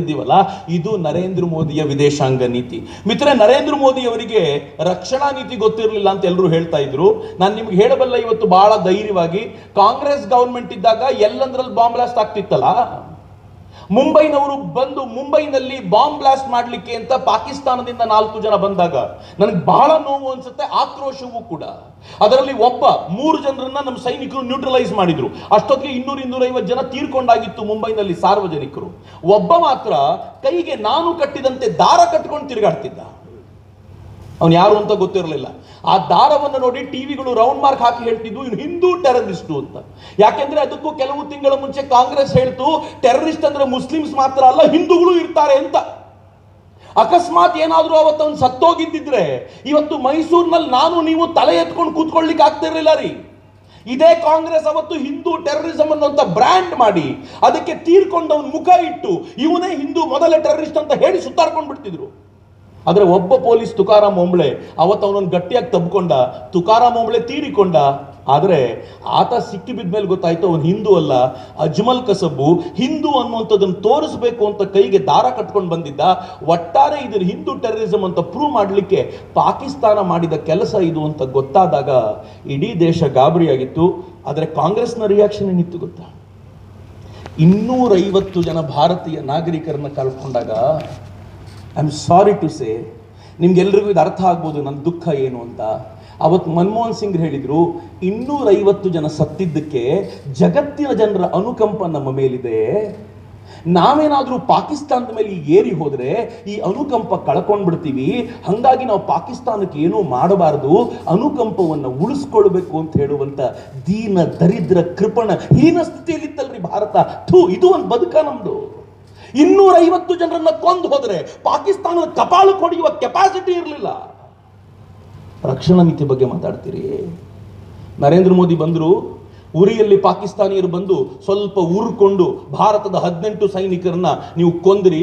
ಇದ್ದೀವಲ್ಲ ಇದು ನರೇಂದ್ರ ಮೋದಿಯ ವಿದೇಶಾಂಗ ನೀತಿ. ಮಿತ್ರ ನರೇಂದ್ರ ಮೋದಿ ಅವರಿಗೆ ರಕ್ಷಣಾ ನೀತಿ ಗೊತ್ತಿರಲಿಲ್ಲ ಅಂತ ಎಲ್ಲರೂ ಹೇಳ್ತಾ ಇದ್ರು. ನಾನು ನಿಮ್ಗೆ ಹೇಳಬಲ್ಲ, ಇವತ್ತು ಬಹಳ ಧೈರ್ಯವಾಗಿ ಕಾಂಗ್ರೆಸ್ ಗವರ್ಮೆಂಟ್ ಇದ್ದಾಗ ಎಲ್ಲಂದ್ರಲ್ಲಿ ಬಾಂಬ್ ಬ್ಲಾಸ್ಟ್ ಆಗ್ತಿತ್ತಲ್ಲ? ಮುಂಬೈನವರು ಬಂದು ಮುಂಬೈನಲ್ಲಿ ಬಾಂಬ್ ಬ್ಲಾಸ್ಟ್ ಮಾಡಲಿಕ್ಕೆ ಅಂತ ಪಾಕಿಸ್ತಾನದಿಂದ ನಾಲ್ಕು ಜನ ಬಂದಾಗ ನನಗೆ ಬಹಳ ನೋವು ಅನ್ಸುತ್ತೆ, ಆಕ್ರೋಶವೂ ಕೂಡ. ಅದರಲ್ಲಿ ಒಬ್ಬ, ಮೂರು ಜನರನ್ನ ನಮ್ಮ ಸೈನಿಕರು ನ್ಯೂಟ್ರಲೈಸ್ ಮಾಡಿದ್ರು. ಅಷ್ಟೊತ್ತಿಗೆ ಇನ್ನೂರ ಇನ್ನೂರೈವತ್ತು ಜನ ತೀರ್ಕೊಂಡಾಗಿತ್ತು ಮುಂಬೈನಲ್ಲಿ ಸಾರ್ವಜನಿಕರು. ಒಬ್ಬ ಮಾತ್ರ ಕೈಗೆ ನಾನು ಕಟ್ಟಿದಂತೆ ದಾರ ಕಟ್ಕೊಂಡು ತಿರುಗಾಡ್ತಿದ್ದ. ಅವನು ಯಾರು ಅಂತ ಗೊತ್ತಿರಲಿಲ್ಲ. ಆ ದಾರವನ್ನು ನೋಡಿ ಟಿವಿಗಳು ರೌಂಡ್ ಮಾರ್ಕ್ ಹಾಕಿ ಹೇಳ್ತಿದ್ವು, ಇವ್ನು ಹಿಂದೂ ಟೆರರಿಸ್ಟು ಅಂತ. ಯಾಕೆಂದ್ರೆ ಅದಕ್ಕೂ ಕೆಲವು ತಿಂಗಳ ಮುಂಚೆ ಕಾಂಗ್ರೆಸ್ ಹೇಳ್ತು ಟೆರರಿಸ್ಟ್ ಅಂದ್ರೆ ಮುಸ್ಲಿಮ್ಸ್ ಮಾತ್ರ ಅಲ್ಲ, ಹಿಂದೂಗಳು ಇರ್ತಾರೆ ಅಂತ. ಅಕಸ್ಮಾತ್ ಏನಾದ್ರೂ ಅವತ್ತು ಅವ್ನು ಸತ್ತೋಗಿದ್ದಿದ್ರೆ, ಇವತ್ತು ಮೈಸೂರಿನಲ್ಲಿ ನಾನು ನೀವು ತಲೆ ಎತ್ಕೊಂಡು ಕೂತ್ಕೊಳ್ಳಿಕ್ಕೆ ಆಗ್ತಿರ್ಲಿಲ್ಲ ರೀ. ಇದೇ ಕಾಂಗ್ರೆಸ್ ಅವತ್ತು ಹಿಂದೂ ಟೆರರಿಸಂ ಅನ್ನುವಂತ ಬ್ರ್ಯಾಂಡ್ ಮಾಡಿ, ಅದಕ್ಕೆ ತೀರ್ಕೊಂಡವನ್ ಮುಖ ಇಟ್ಟು, ಇವನೇ ಹಿಂದೂ ಮೊದಲ ಟೆರರಿಸ್ಟ್ ಅಂತ ಹೇಳಿ ಸುತ್ತಾಡ್ಕೊಂಡು ಬಿಡ್ತಿದ್ರು ಆದ್ರೆ ಒಬ್ಬ ಪೊಲೀಸ್ ತುಕಾರಾಮ್ ಒಂಬಳೆ ಅವತ್ತು ಅವನನ್ನು ಗಟ್ಟಿಯಾಗಿ ತಬ್ಕೊಂಡ, ತುಕಾರಾಮ್ ಒಂಬಳೆ ತೀರಿಕೊಂಡ. ಆದರೆ ಆತ ಸಿಕ್ಕಿ ಬಿದ್ದ ಮೇಲೆ ಗೊತ್ತಾಯ್ತು ಅವನು ಹಿಂದೂ ಅಲ್ಲ, ಅಜ್ಮಲ್ ಕಸಬು ಹಿಂದೂ ಅನ್ನುವಂಥದ್ದನ್ನು ತೋರಿಸಬೇಕು ಅಂತ ಕೈಗೆ ದಾರ ಕಟ್ಕೊಂಡು ಬಂದಿದ್ದ. ಒಟ್ಟಾರೆ ಇದರ ಹಿಂದೂ ಟೆರರಿಸಮ್ ಅಂತ ಪ್ರೂವ್ ಮಾಡಲಿಕ್ಕೆ ಪಾಕಿಸ್ತಾನ ಮಾಡಿದ ಕೆಲಸ ಇದು ಅಂತ ಗೊತ್ತಾದಾಗ ಇಡೀ ದೇಶ ಗಾಬರಿಯಾಗಿತ್ತು. ಆದರೆ ಕಾಂಗ್ರೆಸ್ನ ರಿಯಾಕ್ಷನ್ ಏನಿತ್ತು ಗೊತ್ತಾ? ಇನ್ನೂರೈವತ್ತು ಜನ ಭಾರತೀಯ ನಾಗರಿಕರನ್ನ ಕಳ್ಕೊಂಡಾಗ I am sorry to say ನಿಮ್ಗೆಲ್ರಿಗೂ ಇದು ಅರ್ಥ ಆಗ್ಬೋದು ನನ್ನ ದುಃಖ ಏನು ಅಂತ. ಅವತ್ತು ಮನಮೋಹನ್ ಸಿಂಗ್ ಹೇಳಿದರು, ಇನ್ನೂರೈವತ್ತು ಜನ ಸತ್ತಿದ್ದಕ್ಕೆ ಜಗತ್ತಿನ ಜನರ ಅನುಕಂಪ ನಮ್ಮ ಮೇಲಿದೆ. ನಾವೇನಾದರೂ ಪಾಕಿಸ್ತಾನದ ಮೇಲೆ ಏರಿ ಹೋದರೆ ಈ ಅನುಕಂಪ ಕಳ್ಕೊಂಡ್ಬಿಡ್ತೀವಿ. ಹಾಗಾಗಿ ನಾವು ಪಾಕಿಸ್ತಾನಕ್ಕೆ ಏನೂ ಮಾಡಬಾರದು. ಅನುಕಂಪವನ್ನು ಉಳಿಸ್ಕೊಳ್ಬೇಕು ಅಂತ ಹೇಳುವಂಥ ದೀನ ದರಿದ್ರ ಕೃಪಣ ಹೀನ ಸ್ಥಿತಿಯಲ್ಲಿತ್ತಲ್ರಿ ಭಾರತ. ಥೂ, ಇದು ಒಂದು ಬದುಕ ನಮ್ದು. ಇನ್ನೂರೈವತ್ತು ಜನರನ್ನ ಕೊಂದು ಹೋದರೆ ಪಾಕಿಸ್ತಾನದ ಕಪಾಲು ಕೊಡಿಯುವ ಕೆಪಾಸಿಟಿ ಇರಲಿಲ್ಲ. ರಕ್ಷಣಾ ನೀತಿ ಬಗ್ಗೆ ಮಾತಾಡ್ತೀರಿ? ನರೇಂದ್ರ ಮೋದಿ ಬಂದರು, ಉರಿಯಲ್ಲಿ ಪಾಕಿಸ್ತಾನಿಯರು ಬಂದು ಸ್ವಲ್ಪ ಊರ್ಕೊಂಡು ಭಾರತದ ಹದಿನೆಂಟು ಸೈನಿಕರನ್ನ ನೀವು ಕೊಂದ್ರಿ.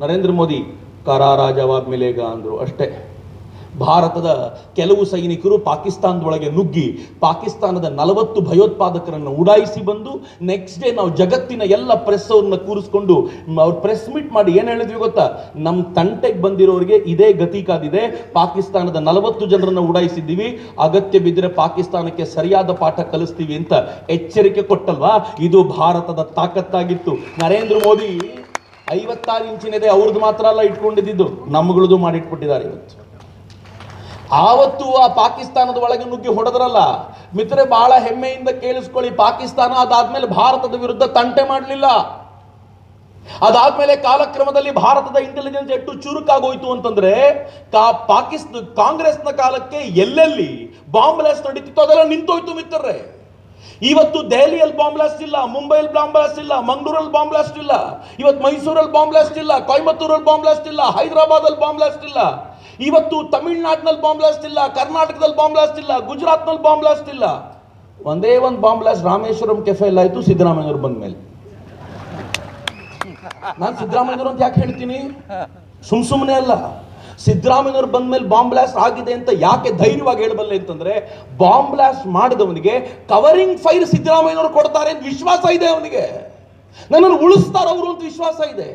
ನರೇಂದ್ರ ಮೋದಿ ಕರಾರ ಜವಾಬ್ ಮಿಲೇಗ ಅಂದ್ರು ಅಷ್ಟೇ. ಭಾರತದ ಕೆಲವು ಸೈನಿಕರು ಪಾಕಿಸ್ತಾನದೊಳಗೆ ನುಗ್ಗಿ ಪಾಕಿಸ್ತಾನದ ನಲವತ್ತು ಭಯೋತ್ಪಾದಕರನ್ನು ಉಡಾಯಿಸಿ ಬಂದು ನೆಕ್ಸ್ಟ್ ಡೇ ನಾವು ಜಗತ್ತಿನ ಎಲ್ಲ ಪ್ರೆಸ್ ಅವ್ರನ್ನ ಕೂರಿಸ್ಕೊಂಡು ಅವ್ರು ಪ್ರೆಸ್ ಮೀಟ್ ಮಾಡಿ ಏನು ಹೇಳಿದ್ವಿ ಗೊತ್ತಾ? ನಮ್ಮ ತಂಟೆಗೆ ಬಂದಿರೋರಿಗೆ ಇದೇ ಗತಿ ಕಾದಿದೆ. ಪಾಕಿಸ್ತಾನದ ನಲವತ್ತು ಜನರನ್ನು ಉಡಾಯಿಸಿದ್ದೀವಿ. ಅಗತ್ಯ ಬಿದ್ದರೆ ಪಾಕಿಸ್ತಾನಕ್ಕೆ ಸರಿಯಾದ ಪಾಠ ಕಲಿಸ್ತೀವಿ ಅಂತ ಎಚ್ಚರಿಕೆ ಕೊಟ್ಟಲ್ವಾ? ಇದು ಭಾರತದ ತಾಕತ್ತಾಗಿತ್ತು. ನರೇಂದ್ರ ಮೋದಿ ಐವತ್ತಾರು ಇಂಚಿನದೇ ಅವ್ರದ್ದು ಮಾತ್ರ ಅಲ್ಲ ಇಟ್ಕೊಂಡಿದ್ದು. ನಮ್ಮಗಳದು ಮಾಡಿಟ್ಬಿಟ್ಟಿದ್ದಾರೆ ಇವತ್ತು. ಆವತ್ತು ಆ ಪಾಕಿಸ್ತಾನದ ಒಳಗೆ ನುಗ್ಗಿ ಹೊಡೆದ್ರಲ್ಲ. ಮಿತ್ರೆ ಬಹಳ ಹೆಮ್ಮೆಯಿಂದ ಕೇಳಿಸ್ಕೊಳ್ಳಿ, ಪಾಕಿಸ್ತಾನ ಅದಾದ್ಮೇಲೆ ಭಾರತದ ವಿರುದ್ಧ ತಂಟೆ ಮಾಡಲಿಲ್ಲ. ಅದಾದ್ಮೇಲೆ ಕಾಲಕ್ರಮದಲ್ಲಿ ಭಾರತದ ಇಂಟೆಲಿಜೆನ್ಸ್ ಎಷ್ಟು ಚುರುಕಾಗೋಯ್ತು ಅಂತಂದ್ರೆ, ಕಾ ಪಾಕಿಸ್ತಾನ ಕಾಂಗ್ರೆಸ್ನ ಕಾಲಕ್ಕೆ ಎಲ್ಲೆಲ್ಲಿ ಬಾಂಬ್ ಬ್ಲಾಸ್ಟ್ ನಡೀತಿತ್ತು ಅದೆಲ್ಲ ನಿಂತೋಯ್ತು ಮಿತ್ರರೇ. ಇವತ್ತು ದೆಹಲಿಯಲ್ಲಿ ಬಾಂಬ್ ಬ್ಲಾಸ್ಟ್ ಇಲ್ಲ, ಮುಂಬೈಯಲ್ಲಿ ಬಾಂಬ್ ಬ್ಲಾಸ್ಟ್ ಇಲ್ಲ, ಮಂಗಳೂರಲ್ಲಿ ಬಾಂಬ್ ಬ್ಲಾಸ್ಟ್ ಇಲ್ಲ, ಇವತ್ತು ಮೈಸೂರಲ್ಲಿ ಬಾಂಬ್ ಬ್ಲಾಸ್ಟ್ ಇಲ್ಲ ಕೊಯಮತ್ತೂರಲ್ಲಿ ಬಾಂಬ್ ಬ್ಲಾಸ್ಟ್ ಇಲ್ಲ, ಹೈದರಾಬಾದಲ್ಲಿ ಬಾಂಬ್ ಬ್ಲಾಸ್ಟ್ ಇಲ್ಲ. ಇವತ್ತು ತಮಿಳ್ನಾಡಿನಲ್ಲಿ ಬಾಂಬ್ ಬ್ಲಾಸ್ಟ್ ಇಲ್ಲ, ಕರ್ನಾಟಕದಲ್ಲಿ ಬಾಂಬ್ ಬ್ಲಾಸ್ಟ್ ಇಲ್ಲ, ಗುಜರಾತ್ನಲ್ಲಿ ಬಾಂಬ್ ಬ್ಲಾಸ್ಟ್ ಇಲ್ಲ. ಒಂದೇ ಒಂದು ಬಾಂಬ್ ಬ್ಲಾಸ್ಟ್ ರಾಮೇಶ್ವರಂ ಕೆಫೆಲ್ ಆಯ್ತು ಸಿದ್ದರಾಮಯ್ಯವ್ರು ಬಂದ ಮೇಲೆ. ನಾನು ಸಿದ್ದರಾಮಯ್ಯವ್ರು ಅಂತ ಯಾಕೆ ಹೇಳ್ತೀನಿ? ಸುಮ್ ಸುಮ್ಮನೆ ಅಲ್ಲ. ಸಿದ್ದರಾಮಯ್ಯವ್ರು ಬಂದ ಮೇಲೆ ಬಾಂಬ್ ಬ್ಲಾಸ್ಟ್ ಆಗಿದೆ ಅಂತ ಯಾಕೆ ಧೈರ್ಯವಾಗಿ ಹೇಳಬಲ್ಲೆ ಅಂತಂದ್ರೆ ಬಾಂಬ್ ಬ್ಲಾಸ್ಟ್ ಮಾಡಿದವನಿಗೆ ಕವರಿಂಗ್ ಫೈರ್ ಸಿದ್ದರಾಮಯ್ಯವ್ರು ಕೊಡ್ತಾರೆ ಅಂತ ವಿಶ್ವಾಸ ಇದೆ ಅವನಿಗೆ. ನನ್ನನ್ನು ಉಳಿಸ್ತಾರ ಅವರು ಅಂತ ವಿಶ್ವಾಸ ಇದೆ.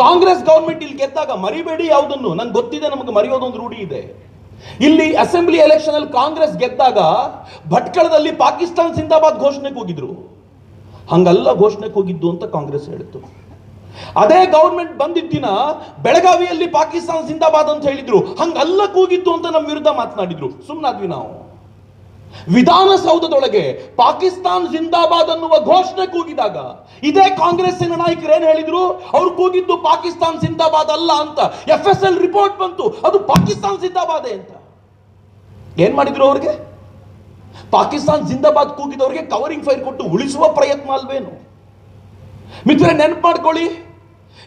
ಕಾಂಗ್ರೆಸ್ ಗೌರ್ಮೆಂಟ್ ಇಲ್ಲಿ ಗೆದ್ದಾಗ ಮರಿಬೇಡಿ, ಯಾವುದನ್ನು? ನಂಗೆ ಗೊತ್ತಿದೆ, ನಮಗೆ ಮರೆಯೋದೊಂದು ರೂಢಿ ಇದೆ. ಇಲ್ಲಿ ಅಸೆಂಬ್ಲಿ ಎಲೆಕ್ಷನ್ ಅಲ್ಲಿ ಕಾಂಗ್ರೆಸ್ ಗೆದ್ದಾಗ ಭಟ್ಕಳದಲ್ಲಿ ಪಾಕಿಸ್ತಾನ್ ಸಿಂದಾಬಾದ್ ಘೋಷಣೆಗೆ ಹೋಗಿದ್ರು. ಹಂಗಲ್ಲ ಘೋಷಣೆಗೆ ಹೋಗಿದ್ದು ಅಂತ ಕಾಂಗ್ರೆಸ್ ಹೇಳಿತು ಅದೇ ಗೌರ್ಮೆಂಟ್ ಬಂದಿದ್ದ ದಿನ ಬೆಳಗಾವಿಯಲ್ಲಿ ಪಾಕಿಸ್ತಾನ ಸಿಂದಾಬಾದ್ ಅಂತ ಹೇಳಿದ್ರು. ಹಂಗಲ್ಲ ಕೂಗಿದ್ದು ಅಂತ ನಮ್ಮ ವಿರುದ್ಧ ಮಾತನಾಡಿದ್ರು. ಸುಮ್ಮನಾದ್ವಿ ನಾವು. ವಿಧಾನಸೌಧದೊಳಗೆ ಪಾಕಿಸ್ತಾನ್ ಜಿಂದಾಬಾದ್ ಅನ್ನುವ ಘೋಷಣೆ ಕೂಗಿದಾಗ ಇದೇ ಕಾಂಗ್ರೆಸ್ಸಿನ ನಾಯಕರು ಏನು ಹೇಳಿದ್ರು? ಅವ್ರು ಕೂಗಿದ್ದು ಪಾಕಿಸ್ತಾನ್ ಜಿಂದಾಬಾದ್ ಅಲ್ಲ ಅಂತ. ಎಫ್ ಎಸ್ ಎಲ್ ರಿಪೋರ್ಟ್ ಬಂತು. ಅದು ಪಾಕಿಸ್ತಾನ್ ಜಿಂದಾಬಾದ್ ಅಂತ. ಏನ್ ಮಾಡಿದ್ರು ಅವ್ರಿಗೆ? ಪಾಕಿಸ್ತಾನ್ ಜಿಂದಾಬಾದ್ ಕೂಗಿದವರಿಗೆ ಕವರಿಂಗ್ ಫೈರ್ ಕೊಟ್ಟು ಉಳಿಸುವ ಪ್ರಯತ್ನ ಅಲ್ವೇನು? ಮಿತ್ರ ನೆನಪು ಮಾಡ್ಕೊಳ್ಳಿ.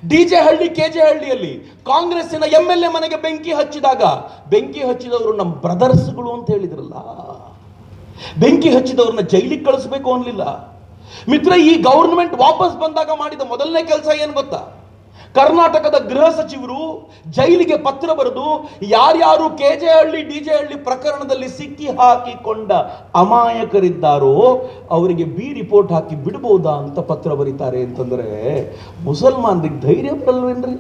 D J Halli, K J ಹಳ್ಳಿಯಲ್ಲಿ ಕಾಂಗ್ರೆಸ್ಸಿನ ಎಂ ಎಲ್ ಎ ಮನೆಗೆ ಬೆಂಕಿ ಹಚ್ಚಿದಾಗ, ಬೆಂಕಿ ಹಚ್ಚಿದವರು ನಮ್ಮ ಬ್ರದರ್ಸ್ಗಳು ಅಂತ ಹೇಳಿದ್ರಲ್ಲ. ಬೆಂಕಿ ಹಚ್ಚಿದವ್ರನ್ನ ಜೈಲಿಗೆ ಕಳಿಸ್ಬೇಕು ಅನ್ಲಿಲ್ಲ. ಮಿತ್ರ, ಈ ಗೌರ್ಮೆಂಟ್ ವಾಪಸ್ ಬಂದಾಗ ಮಾಡಿದ ಮೊದಲನೇ ಕೆಲಸ ಏನು ಗೊತ್ತಾ? ಕರ್ನಾಟಕದ ಗೃಹ ಸಚಿವರು ಜೈಲಿಗೆ ಪತ್ರ ಬರೆದು ಯಾರ್ಯಾರು K J Halli D J Halli ಪ್ರಕರಣದಲ್ಲಿ ಸಿಕ್ಕಿ ಹಾಕಿಕೊಂಡ ಅಮಾಯಕರಿದ್ದಾರೋ ಅವರಿಗೆ ಬಿ ರಿಪೋರ್ಟ್ ಹಾಕಿ ಬಿಡಬಹುದಾ ಅಂತ ಪತ್ರ ಬರೀತಾರೆ ಅಂತಂದ್ರೆ ಮುಸಲ್ಮಾನರಿಗೆ ಧೈರ್ಯ ಬರಲ್ವೇನ್ರಿ?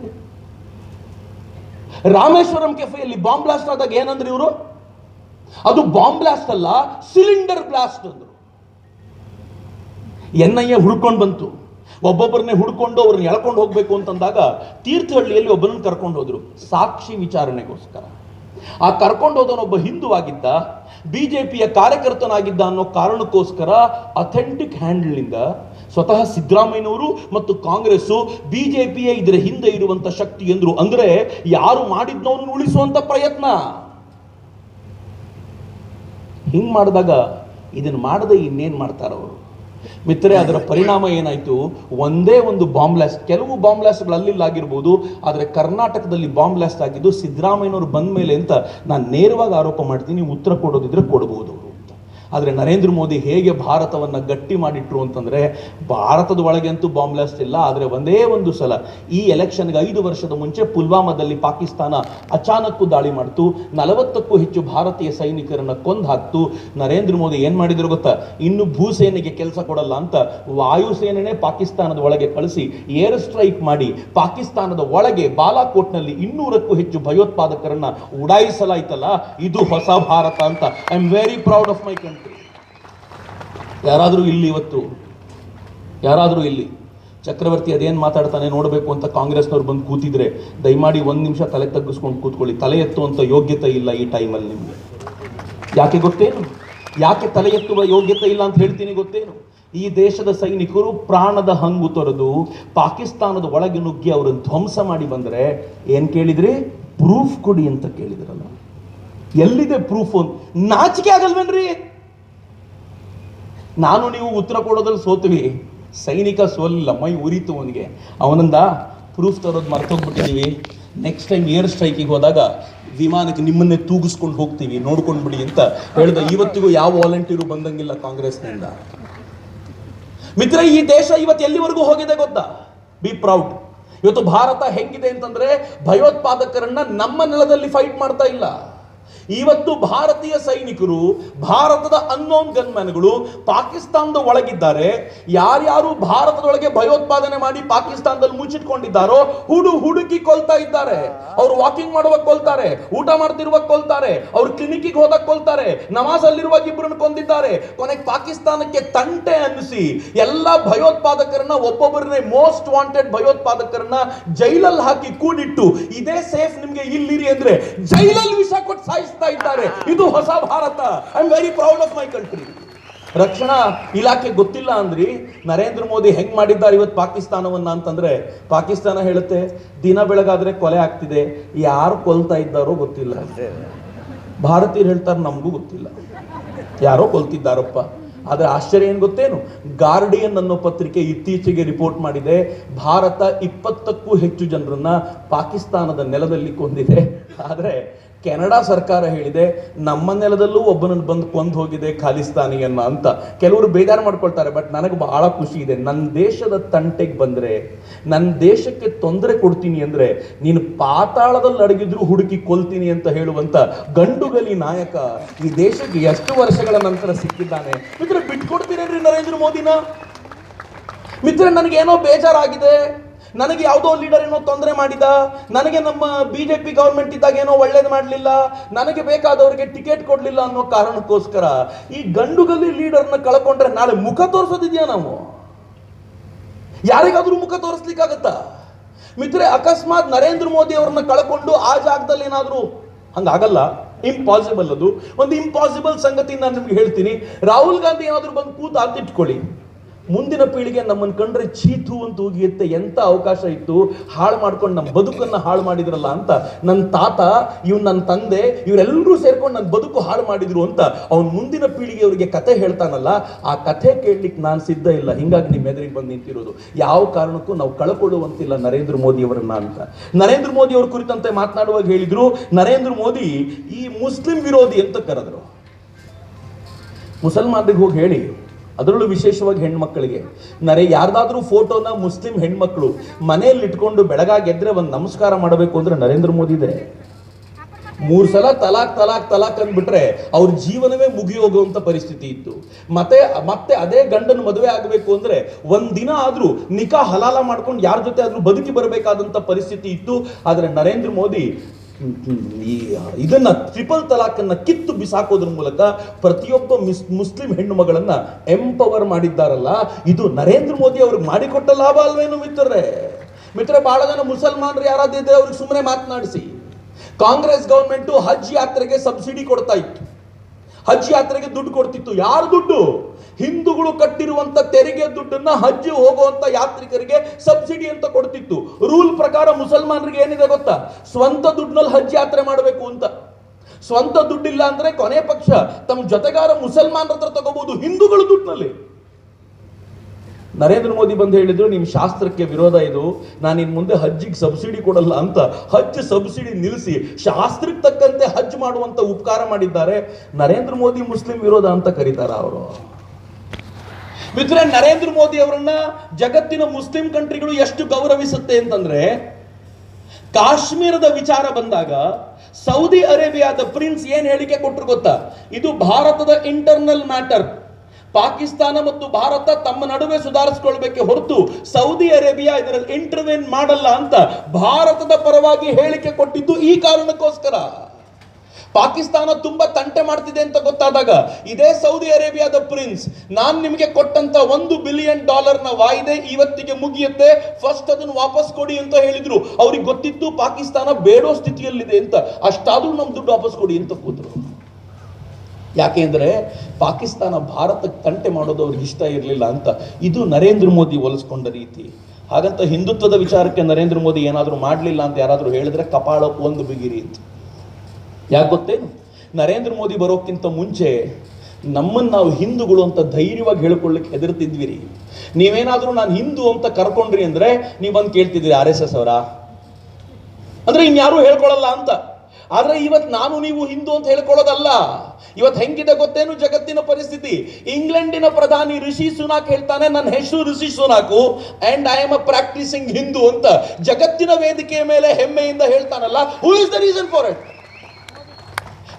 ರಾಮೇಶ್ವರಂ ಕೆಫೆಯಲ್ಲಿ ಬಾಂಬ್ ಬ್ಲಾಸ್ಟ್ ಆದಾಗ ಏನಂದ್ರೆ ಇವರು? ಅದು ಬಾಂಬ್ ಬ್ಲಾಸ್ಟ್ ಅಲ್ಲ, ಸಿಲಿಂಡರ್ ಬ್ಲಾಸ್ಟ್ ಅಂದ್ರು. ಎನ್ ಐ ಎ ಹುಡ್ಕೊಂಡು ಬಂತು. ಒಬ್ಬೊಬ್ಬರನ್ನೇ ಹುಡ್ಕೊಂಡು ಅವ್ರನ್ನ ಎಳ್ಕೊಂಡು ಹೋಗ್ಬೇಕು ಅಂತಂದಾಗ ತೀರ್ಥಹಳ್ಳಿಯಲ್ಲಿ ಒಬ್ಬನನ್ನು ಕರ್ಕೊಂಡು ಹೋದ್ರು, ಸಾಕ್ಷಿ ವಿಚಾರಣೆಗೋಸ್ಕರ. ಆ ಕರ್ಕೊಂಡು ಹೋದವನೊಬ್ಬ ಹಿಂದುವಾಗಿದ್ದ ಬಿಜೆಪಿಯ ಕಾರ್ಯಕರ್ತನಾಗಿದ್ದ ಅನ್ನೋ ಕಾರಣಕ್ಕೋಸ್ಕರ ಅಥೆಂಟಿಕ್ ಹ್ಯಾಂಡಲ್ನಿಂದ ಸ್ವತಃ ಸಿದ್ದರಾಮಯ್ಯನವರು ಮತ್ತು ಕಾಂಗ್ರೆಸ್ಸು ಬಿಜೆಪಿಯ ಇದರ ಹಿಂದೆ ಇರುವಂತ ಶಕ್ತಿ ಎಂದರು ಅಂದ್ರೆ ಯಾರು ಮಾಡಿದ್ನೋನು ಉಳಿಸುವಂತ ಪ್ರಯತ್ನ. ಹಿಂಗ್ ಮಾಡಿದಾಗ ಇದನ್ನು ಮಾಡದೆ ಇನ್ನೇನು ಮಾಡ್ತಾರೆ ಅವರು. ಮಿತ್ರೆ ಅದರ ಪರಿಣಾಮ ಏನಾಯ್ತು? ಒಂದೇ ಒಂದು ಬಾಂಬ್ ಕೆಲವು ಬಾಂಬ್ ಬ್ಲಾಸ್ಟ್ಗಳು ಅಲ್ಲಿಲ್ಲ ಆಗಿರ್ಬೋದು, ಆದರೆ ಕರ್ನಾಟಕದಲ್ಲಿ ಬಾಂಬ್ ಬ್ಲಾಸ್ಟ್ ಆಗಿದ್ದು ಸಿದ್ದರಾಮಯ್ಯನವರು ಬಂದ ಮೇಲೆ ಅಂತ ನಾನು ನೇರವಾಗಿ ಆರೋಪ ಮಾಡ್ತೀನಿ, ಉತ್ತರ ಕೊಡೋದಿದ್ರೆ ಕೊಡ್ಬೋದು ಅವರು. ಆದರೆ ನರೇಂದ್ರ ಮೋದಿ ಹೇಗೆ ಭಾರತವನ್ನು ಗಟ್ಟಿ ಮಾಡಿಟ್ರು ಅಂತಂದರೆ ಭಾರತದ ಒಳಗಂತೂ ಬಾಂಬ್ ಇಲ್ಲ, ಆದರೆ ಒಂದೇ ಒಂದು ಸಲ ಈ ಎಲೆಕ್ಷನ್ಗೆ ಐದು ವರ್ಷದ ಮುಂಚೆ ಪುಲ್ವಾಮಾದಲ್ಲಿ ಪಾಕಿಸ್ತಾನ ಅಚಾನಕ್ಕೂ ದಾಳಿ ಮಾಡ್ತು, ನಲವತ್ತಕ್ಕೂ ಹೆಚ್ಚು ಭಾರತೀಯ ಸೈನಿಕರನ್ನು ಕೊಂದು ಹಾಕ್ತು. ನರೇಂದ್ರ ಮೋದಿ ಏನು ಮಾಡಿದ್ರು ಗೊತ್ತಾ? ಇನ್ನು ಭೂಸೇನೆಗೆ ಕೆಲಸ ಕೊಡಲ್ಲ ಅಂತ ವಾಯುಸೇನೆನೇ ಪಾಕಿಸ್ತಾನದ ಒಳಗೆ ಕಳಿಸಿ ಏರ್ ಸ್ಟ್ರೈಕ್ ಮಾಡಿ ಪಾಕಿಸ್ತಾನದ ಒಳಗೆ ಬಾಲಾಕೋಟ್ನಲ್ಲಿ ಇನ್ನೂರಕ್ಕೂ ಹೆಚ್ಚು ಭಯೋತ್ಪಾದಕರನ್ನ ಉಡಾಯಿಸಲಾಯ್ತಲ್ಲ, ಇದು ಹೊಸ ಭಾರತ ಅಂತ. I am very proud of my country ಯಾರಾದರೂ ಇಲ್ಲಿ ಇವತ್ತು, ಯಾರಾದರೂ ಇಲ್ಲಿ ಚಕ್ರವರ್ತಿ ಅದೇನು ಮಾತಾಡ್ತಾನೆ ನೋಡಬೇಕು ಅಂತ ಕಾಂಗ್ರೆಸ್ನವ್ರು ಬಂದು ಕೂತಿದ್ರೆ, ದಯಮಾಡಿ ಒಂದು ನಿಮಿಷ ತಲೆ ತಗ್ಗಿಸ್ಕೊಂಡು ಕೂತ್ಕೊಳ್ಳಿ. ತಲೆ ಎತ್ತುವಂಥ ಯೋಗ್ಯತೆ ಇಲ್ಲ ಈ ಟೈಮಲ್ಲಿ ನಿಮಗೆ. ಯಾಕೆ ಗೊತ್ತೇನು? ಯಾಕೆ ತಲೆ ಎತ್ತುವ ಯೋಗ್ಯತೆ ಇಲ್ಲ ಅಂತ ಹೇಳ್ತೀನಿ ಗೊತ್ತೇನು? ಈ ದೇಶದ ಸೈನಿಕರು ಪ್ರಾಣದ ಹಂಗು ತೊರೆದು ಪಾಕಿಸ್ತಾನದ ಒಳಗೆ ನುಗ್ಗಿ ಅವರನ್ನು ಧ್ವಂಸ ಮಾಡಿ ಬಂದರೆ ಏನು ಕೇಳಿದ್ರಿ? ಪ್ರೂಫ್ ಕೊಡಿ ಅಂತ ಕೇಳಿದ್ರಲ್ಲ. ಎಲ್ಲಿದೆ ಪ್ರೂಫ್ ನಾಚಿಕೆ ಆಗಲ್ವೇನ್ರಿ? ನಾನು ನೀವು ಉತ್ತರ ಕೊಡೋದ್ರಲ್ಲಿ ಸೋತ್ವಿ. ಸೈನಿಕ ಸೋಲಿಲ್ಲ, ಮೈ ಉರಿತು ಅವನಿಗೆ. ಅವನಿಂದ ಪ್ರೂಫ್ ತರೋದು ಮರ್ತೋಗ್ಬಿಟ್ಟಿದ್ದೀವಿ ನೆಕ್ಸ್ಟ್ ಟೈಮ್ ಏರ್ ಸ್ಟ್ರೈಕಿಗೆ ಹೋದಾಗ ವಿಮಾನಕ್ಕೆ ನಿಮ್ಮನ್ನೇ ತೂಗಿಸ್ಕೊಂಡು ಹೋಗ್ತೀವಿ. ನೋಡ್ಕೊಂಡು ಬಿಡಿ ಅಂತ ಹೇಳಿದ. ಇವತ್ತಿಗೂ ಯಾವ ವಾಲಂಟಿಯರು ಬಂದಂಗಿಲ್ಲ ಕಾಂಗ್ರೆಸ್ನಿಂದ. ಮಿತ್ರ, ಈ ದೇಶ ಇವತ್ತು ಎಲ್ಲಿವರೆಗೂ ಹೋಗಿದೆ ಗೊತ್ತಾ? ಬಿ ಪ್ರೌಡ್ ಇವತ್ತು ಭಾರತ ಹೆಂಗಿದೆ ಅಂತಂದ್ರೆ ಭಯೋತ್ಪಾದಕರನ್ನ ನಮ್ಮ ನೆಲದಲ್ಲಿ ಫೈಟ್ ಮಾಡ್ತಾ ಇಲ್ಲ. ಇವತ್ತು ಭಾರತೀಯ ಸೈನಿಕರು ಭಾರತದ ಅನ್ನೋನ್ ಗನ್ಮ್ಯಾನ್ಗಳು ಪಾಕಿಸ್ತಾನದ ಒಳಗಿದ್ದಾರೆ. ಯಾರ್ಯಾರು ಭಾರತದೊಳಗೆ ಭಯೋತ್ಪಾದನೆ ಮಾಡಿ ಪಾಕಿಸ್ತಾನದಲ್ಲಿ ಮುಚ್ಚಿಟ್ಕೊಂಡಿದ್ದಾರೋ ಹುಡು ಹುಡುಕಿ ಕೊಲ್ತಾ ಇದ್ದಾರೆ. ಅವ್ರು ವಾಕಿಂಗ್ ಮಾಡುವಾಗ ಕೊಲ್ತಾರೆ, ಊಟ ಮಾಡ್ತಿರುವಾಗ ಕೊಲ್ತಾರೆ, ಅವ್ರ ಕ್ಲಿನಿಕ್ಗೆ ಹೋದಾಗ ಕೊಲ್ತಾರೆ, ನಮಾಜ್ ಅಲ್ಲಿರುವಾಗ ಇಬ್ಬರನ್ನು ಕೊಂದಿದ್ದಾರೆ. ಕೊನೆಗೆ ಪಾಕಿಸ್ತಾನಕ್ಕೆ ತಂಟೆ ಅನ್ನಿಸಿ ಎಲ್ಲ ಭಯೋತ್ಪಾದಕರನ್ನ, ಒಬ್ಬೊಬ್ಬರನ್ನೇ ಮೋಸ್ಟ್ ವಾಂಟೆಡ್ ಭಯೋತ್ಪಾದಕರನ್ನ ಜೈಲಲ್ಲಿ ಹಾಕಿ ಕೂಡಿಟ್ಟು, ಇದೇ ಸೇಫ್ ನಿಮ್ಗೆ ಇಲ್ಲಿರಿ ಅಂದ್ರೆ ಜೈಲಲ್ಲಿ ವಿಷ ಕೊಟ್ಟು ಇದ್ದಾರೆ. ಇದು ಹೊಸ Bharat. I am very proud of my country ರಕ್ಷಣಾ ಇಲಾಖೆ ಗೊತ್ತಿಲ್ಲ ಅಂದ್ರಿ, ನರೇಂದ್ರ ಮೋದಿ ಹೆಂಗ್ ಮಾಡಿದ್ದಾರೆ ಇವತ್ತು ಪಾಕಿಸ್ತಾನವನ್ನ ಅಂತಂದ್ರೆ, ಪಾಕಿಸ್ತಾನ ಹೇಳುತ್ತೆ, ದಿನ ಬೆಳಗಾದ್ರೆ ಕೊಲೆ ಆಗ್ತಿದೆ, ಯಾರು ಕೊಲ್ತಾ ಇದ್ದಾರೋ ಗೊತ್ತಿಲ್ಲ. ಭಾರತೀಯರು ಹೇಳ್ತಾರೆ ನಮಗೂ ಗೊತ್ತಿಲ್ಲ. ಯಾರೋ ಕೊಲ್ತಿದ್ದಾರಪ್ಪ. ಆದ್ರೆ ಆಶ್ಚರ್ಯ ಏನು ಗೊತ್ತೇನು? ಗಾರ್ಡಿಯನ್ ಅನ್ನೋ ಪತ್ರಿಕೆ ಇತ್ತೀಚೆಗೆ ರಿಪೋರ್ಟ್ ಮಾಡಿದೆ, ಭಾರತ ಇಪ್ಪತ್ತಕ್ಕೂ ಹೆಚ್ಚು ಜನರನ್ನ ಪಾಕಿಸ್ತಾನದ ನೆಲದಲ್ಲಿ ಕೊಂದಿದೆ. ಆದ್ರೆ ಕೆನಡಾ ಸರ್ಕಾರ ಹೇಳಿದೆ, ನಮ್ಮ ನೆಲದಲ್ಲೂ ಒಬ್ಬನನ್ನು ಬಂದು ಕೊಂದು ಹೋಗಿದೆ ಖಾಲಿಸ್ತಾನಿಯನ್ನ ಅಂತ. ಕೆಲವರು ಬೇಜಾರು ಮಾಡ್ಕೊಳ್ತಾರೆ ಬಟ್ ನನಗೆ ಬಹಳ ಖುಷಿ ಇದೆ. ನನ್ನ ದೇಶದ ತಂಟೆಗೆ ಬಂದರೆ ನನ್ನ ದೇಶಕ್ಕೆ ತೊಂದರೆ ಕೊಡ್ತೀನಿ ಅಂದರೆ, ನೀನು ಪಾತಾಳದಲ್ಲಿ ಅಡಗಿದ್ರು ಹುಡುಕಿ ಕೊಲ್ತೀನಿ ಅಂತ ಹೇಳುವಂತ ಗಂಡುಗಲಿ ನಾಯಕ ಈ ದೇಶಕ್ಕೆ ಎಷ್ಟು ವರ್ಷಗಳ ನಂತರ ಸಿಕ್ಕಿದ್ದಾನೆ. ಮಿತ್ರ, ಬಿಟ್ಕೊಡ್ತೀರೇನ್ರಿ ನರೇಂದ್ರ ಮೋದಿನ? ಮಿತ್ರ, ನನಗೇನೋ ಬೇಜಾರಾಗಿದೆ. ನನಗೆ ಯಾವುದೋ ಲೀಡರ್ ಏನೋ ತೊಂದರೆ ಮಾಡಿದ, ನನಗೆ ನಮ್ಮ ಬಿ ಜೆ ಪಿ ಗೌರ್ಮೆಂಟ್ ಇದ್ದಾಗ ಏನೋ ಒಳ್ಳೇದು ಮಾಡಲಿಲ್ಲ, ನನಗೆ ಬೇಕಾದವರಿಗೆ ಟಿಕೆಟ್ ಕೊಡಲಿಲ್ಲ ಅನ್ನೋ ಕಾರಣಕ್ಕೋಸ್ಕರ ಈ ಗಂಡುಗಲ್ಲಿ ಲೀಡರ್ನ ಕಳ್ಕೊಂಡ್ರೆ ನಾಳೆ ಮುಖ ತೋರಿಸೋದಿದೆಯಾ ನಾವು? ಯಾರಿಗಾದ್ರೂ ಮುಖ ತೋರಿಸ್ಲಿಕ್ಕಾಗತ್ತಾ? ಮಿತ್ರೆ ಅಕಸ್ಮಾತ್ ನರೇಂದ್ರ ಮೋದಿ ಅವ್ರನ್ನ ಕಳ್ಕೊಂಡು ಆ ಜಾಗದಲ್ಲಿ ಏನಾದರೂ ಹಂಗಾಗಲ್ಲ ಇಂಪಾಸಿಬಲ್ ಅದು. ಒಂದು ಇಂಪಾಸಿಬಲ್ ಸಂಗತಿ ನಾನು ನಿಮ್ಗೆ ಹೇಳ್ತೀನಿ. ರಾಹುಲ್ ಗಾಂಧಿ ಏನಾದರೂ ಬಂದು ಕೂತು ಅರ್ತಿಟ್ಕೊಳ್ಳಿ ಮುಂದಿನ ಪೀಳಿಗೆ ನಮ್ಮನ್ನು ಕಂಡ್ರೆ ಚೀತು ಅಂತ ಹೋಗಿಯುತ್ತೆ ಎಂತ ಅವಕಾಶ ಇತ್ತು? ಹಾಳು ಮಾಡ್ಕೊಂಡು ನಮ್ಮ ಬದುಕನ್ನ ಹಾಳು ಮಾಡಿದ್ರಲ್ಲ ಅಂತ. ನನ್ನ ತಾತ ಇವ್ ನನ್ನ ತಂದೆ, ಇವರೆಲ್ಲರೂ ಸೇರ್ಕೊಂಡು ನನ್ನ ಬದುಕು ಹಾಳು ಮಾಡಿದ್ರು ಅಂತ ಅವ್ನ ಮುಂದಿನ ಪೀಳಿಗೆಯವರಿಗೆ ಕತೆ ಹೇಳ್ತಾನಲ್ಲ, ಆ ಕಥೆ ಕೇಳಲಿಕ್ಕೆ ನಾನು ಸಿದ್ಧ ಇಲ್ಲ. ಹಿಂಗಾಗಿ ನಿಮ್ಮ ಎದುರಿಗೆ ಬಂದು ನಿಂತಿರೋದು. ಯಾವ ಕಾರಣಕ್ಕೂ ನಾವು ಕಳ್ಕೊಳ್ಳುವಂತಿಲ್ಲ ನರೇಂದ್ರ ಮೋದಿ ಅವರನ್ನ ಅಂತ. ನರೇಂದ್ರ ಮೋದಿ ಅವ್ರ ಕುರಿತಂತೆ ಮಾತನಾಡುವಾಗ ಹೇಳಿದ್ರು, ನರೇಂದ್ರ ಮೋದಿ, ಈ ಮುಸ್ಲಿಂ ವಿರೋಧಿ ಅಂತ ಕರೆದ್ರು. ಮುಸಲ್ಮಾನರಿಗೆ ಹೋಗಿ ಹೇಳಿ. ಅದರಲ್ಲೂ ವಿಶೇಷವಾಗಿ ಹೆಣ್ಮಕ್ಳಿಗೆ. ನರೇ, ಯಾರ್ದಾದ್ರೂ ಫೋಟೋನ ಮುಸ್ಲಿಂ ಹೆಣ್ಮಕ್ಳು ಮನೆಯಲ್ಲಿ ಇಟ್ಕೊಂಡು ಬೆಳಗಾಗಿ ಎದ್ರೆ ಒಂದು ನಮಸ್ಕಾರ ಮಾಡಬೇಕು ಅಂದ್ರೆ ನರೇಂದ್ರ ಮೋದಿ ಇದೆ. ಮೂರು ಸಲ ತಲಾಕ್ ತಲಾಕ್ ತಲಾಕ್ ಅಂದ್ಬಿಟ್ರೆ ಅವ್ರ ಜೀವನವೇ ಮುಗಿಯೋಗುವಂತ ಪರಿಸ್ಥಿತಿ ಇತ್ತು. ಮತ್ತೆ ಮತ್ತೆ ಅದೇ ಗಂಡನ ಮದುವೆ ಆಗಬೇಕು ಅಂದ್ರೆ ಒಂದ್ ದಿನ ಆದ್ರೂ ನಿಕಾ ಹಲಾಲ ಮಾಡ್ಕೊಂಡು ಯಾರ ಜೊತೆ ಆದ್ರೂ ಬದುಕಿ ಬರಬೇಕಾದಂತ ಪರಿಸ್ಥಿತಿ ಇತ್ತು. ಆದ್ರೆ ನರೇಂದ್ರ ಮೋದಿ ಇದನ್ನ ಟ್ರಿಪಲ್ ತಲಾಕನ್ನ ಕಿತ್ತು ಬಿಸಾಕೋದ್ರ ಮೂಲಕ ಪ್ರತಿಯೊಬ್ಬ ಮಿಸ್, ಮುಸ್ಲಿಂ ಹೆಣ್ಣು ಮಗಳನ್ನ ಎಂಪವರ್ ಮಾಡಿದ್ದಾರಲ್ಲ, ಇದು ನರೇಂದ್ರ ಮೋದಿ ಅವ್ರಿಗೆ ಮಾಡಿಕೊಟ್ಟ ಲಾಭ ಅಲ್ವೇನು ಮಿತ್ರರೇ? ಮಿತ್ರ ಬಹಳ ಜನ ಮುಸಲ್ಮಾನರು ಇದ್ರೆ ಅವ್ರಿಗೆ ಸುಮ್ಮನೆ ಮಾತನಾಡಿಸಿ. ಕಾಂಗ್ರೆಸ್ ಗವರ್ಮೆಂಟ್ ಹಜ್ ಯಾತ್ರೆಗೆ ಸಬ್ಸಿಡಿ ಕೊಡ್ತಾ ಇತ್ತು. ಹಜ್ ಯಾತ್ರೆಗೆ ದುಡ್ಡು ಕೊಡ್ತಿತ್ತು. ಯಾರು ದುಡ್ಡು? ಹಿಂದೂಗಳು ಕಟ್ಟಿರುವಂತ ತೆರಿಗೆ ದುಡ್ಡನ್ನ ಹಜ್ಜಿ ಹೋಗುವಂತ ಯಾತ್ರಿಕರಿಗೆ ಸಬ್ಸಿಡಿ ಅಂತ ಕೊಡ್ತಿತ್ತು. ರೂಲ್ ಪ್ರಕಾರ ಮುಸಲ್ಮಾನರಿಗೆ ಏನಿದೆ ಗೊತ್ತಾ? ಸ್ವಂತ ದುಡ್ಡಿನಲ್ಲಿ ಹಜ್ ಯಾತ್ರೆ ಮಾಡಬೇಕು ಅಂತ. ಸ್ವಂತ ದುಡ್ಡಿಲ್ಲ ಅಂದ್ರೆ ಕೊನೆ ಪಕ್ಷ ತಮ್ಮ ಜೊತೆಗಾರ ಮುಸಲ್ಮಾನರ ಹತ್ರ ತಗೋಬಹುದು ಹಿಂದೂಗಳು ದುಡ್ಡಿನಲ್ಲಿ. ನರೇಂದ್ರ ಮೋದಿ ಬಂದು ಹೇಳಿದ್ರು ನಿಮ್ಮ ಶಾಸ್ತ್ರಕ್ಕೆ ವಿರೋಧ ಇದು. ನಾನು ಇನ್ ಮುಂದೆ ಹಜ್ಜಿಗೆ ಸಬ್ಸಿಡಿ ಕೊಡಲ್ಲ ಅಂತ. ಹಜ್ ಸಬ್ಸಿಡಿ ನಿಲ್ಲಿಸಿ ಶಾಸ್ತ್ರಕ್ಕೆ ತಕ್ಕಂತೆ ಹಜ್ ಮಾಡುವಂತ ಉಪಕಾರ ಮಾಡಿದ್ದಾರೆ. ನರೇಂದ್ರ ಮೋದಿ ಮುಸ್ಲಿಂ ವಿರೋಧ ಅಂತ ಕರೀತಾರ ಅವರು. ಮಿತ್ರ ನರೇಂದ್ರ ಮೋದಿ ಅವರನ್ನ ಜಗತ್ತಿನ ಮುಸ್ಲಿಂ ಕಂಟ್ರಿಗಳು ಎಷ್ಟು ಗೌರವಿಸುತ್ತೆ ಅಂತಂದ್ರೆ, ಕಾಶ್ಮೀರದ ವಿಚಾರ ಬಂದಾಗ ಸೌದಿ ಅರೇಬಿಯಾದ ಪ್ರಿನ್ಸ್ ಏನ್ ಹೇಳಿಕೆ ಕೊಟ್ಟರು ಗೊತ್ತಾ? ಇದು ಭಾರತದ ಇಂಟರ್ನಲ್ ಮ್ಯಾಟರ್. ಪಾಕಿಸ್ತಾನ ಮತ್ತು ಭಾರತ ತಮ್ಮ ನಡುವೆ ಸುಧಾರಿಸಿಕೊಳ್ಬೇಕೆ ಹೊರತು ಸೌದಿ ಅರೇಬಿಯಾ ಇದರಲ್ಲಿ ಇಂಟರ್ವೆನ್ ಮಾಡಲ್ಲ ಅಂತ ಭಾರತದ ಪರವಾಗಿ ಹೇಳಿಕೆ ಕೊಟ್ಟಿದ್ದು ಈ ಕಾರಣಕ್ಕೋಸ್ಕರ. ಪಾಕಿಸ್ತಾನ ತುಂಬಾ ತಂಟೆ ಮಾಡ್ತಿದೆ ಅಂತ ಗೊತ್ತಾದಾಗ, ಇದೇ ಸೌದಿ ಅರೇಬಿಯಾದ ಪ್ರಿನ್ಸ್, ನಾನ್ ನಿಮಗೆ ಕೊಟ್ಟಂತ ಒಂದು ಬಿಲಿಯನ್ ಡಾಲರ್ನ ವಾಯ್ದೆ ಇವತ್ತಿಗೆ ಮುಗಿಯುತ್ತೆ ಫಸ್ಟ್ ಅದನ್ನು ವಾಪಸ್ ಕೊಡಿ ಅಂತ ಹೇಳಿದ್ರು. ಅವ್ರಿಗೆ ಗೊತ್ತಿತ್ತು ಪಾಕಿಸ್ತಾನ ಬೇಡೋ ಸ್ಥಿತಿಯಲ್ಲಿದೆ ಅಂತ. ಅಷ್ಟಾದ್ರೂ ನಮ್ ದುಡ್ಡು ವಾಪಸ್ ಕೊಡಿ ಅಂತ ಕೂತರು. ಯಾಕೆಂದ್ರೆ ಪಾಕಿಸ್ತಾನ ಭಾರತಕ್ಕೆ ತಂಟೆ ಮಾಡೋದು ಅವ್ರಿಗೆ ಇಷ್ಟ ಇರಲಿಲ್ಲ ಅಂತ. ಇದು ನರೇಂದ್ರ ಮೋದಿ ಹೊಲಿಸ್ಕೊಂಡ ರೀತಿ. ಹಾಗಂತ ಹಿಂದುತ್ವದ ವಿಚಾರಕ್ಕೆ ನರೇಂದ್ರ ಮೋದಿ ಏನಾದರೂ ಮಾಡಲಿಲ್ಲ ಅಂತ ಯಾರಾದರೂ ಹೇಳಿದ್ರೆ ಕಪಾಳ ಒಂದು ಬಿಗಿರಿ ಅಂತ. ಯಾಕೆ ಗೊತ್ತೇನು ನರೇಂದ್ರ ಮೋದಿ ಬರೋಕ್ಕಿಂತ ಮುಂಚೆ ನಮ್ಮನ್ನು ನಾವು ಹಿಂದೂಗಳು ಅಂತ ಧೈರ್ಯವಾಗಿ ಹೇಳ್ಕೊಳ್ಳಿಕ್ಕೆ ಹೆದರ್ತಿದ್ವಿ ರೀ ನೀವೇನಾದರೂ ನಾನು ಹಿಂದೂ ಅಂತ ಕರ್ಕೊಂಡ್ರಿ ಅಂದರೆ ನೀವು ಬಂದು ಕೇಳ್ತಿದ್ದೀರಿ ಆರ್ ಎಸ್ ಎಸ್ ಅವರ. ಅಂದರೆ ಇನ್ಯಾರೂ ಹೇಳ್ಕೊಳ್ಳಲ್ಲ ಅಂತ. ಆದರೆ ಇವತ್ತು ನಾನು ನೀವು ಹಿಂದೂ ಅಂತ ಹೇಳ್ಕೊಳ್ಳೋದಲ್ಲ. ಇವತ್ತು ಹೆಂಗಿದೆ ಗೊತ್ತೇನು ಜಗತ್ತಿನ ಪರಿಸ್ಥಿತಿ? ಇಂಗ್ಲೆಂಡಿನ ಪ್ರಧಾನಿ ಋಷಿ ಸುನಾಕ್ ಹೇಳ್ತಾನೆ, ನನ್ನ ಹೆಸರು Rishi Sunak and I am a practising Hindu ಅಂತ. ಜಗತ್ತಿನ ವೇದಿಕೆಯ ಮೇಲೆ ಹೆಮ್ಮೆಯಿಂದ ಹೇಳ್ತಾನಲ್ಲ. Who is the reason for it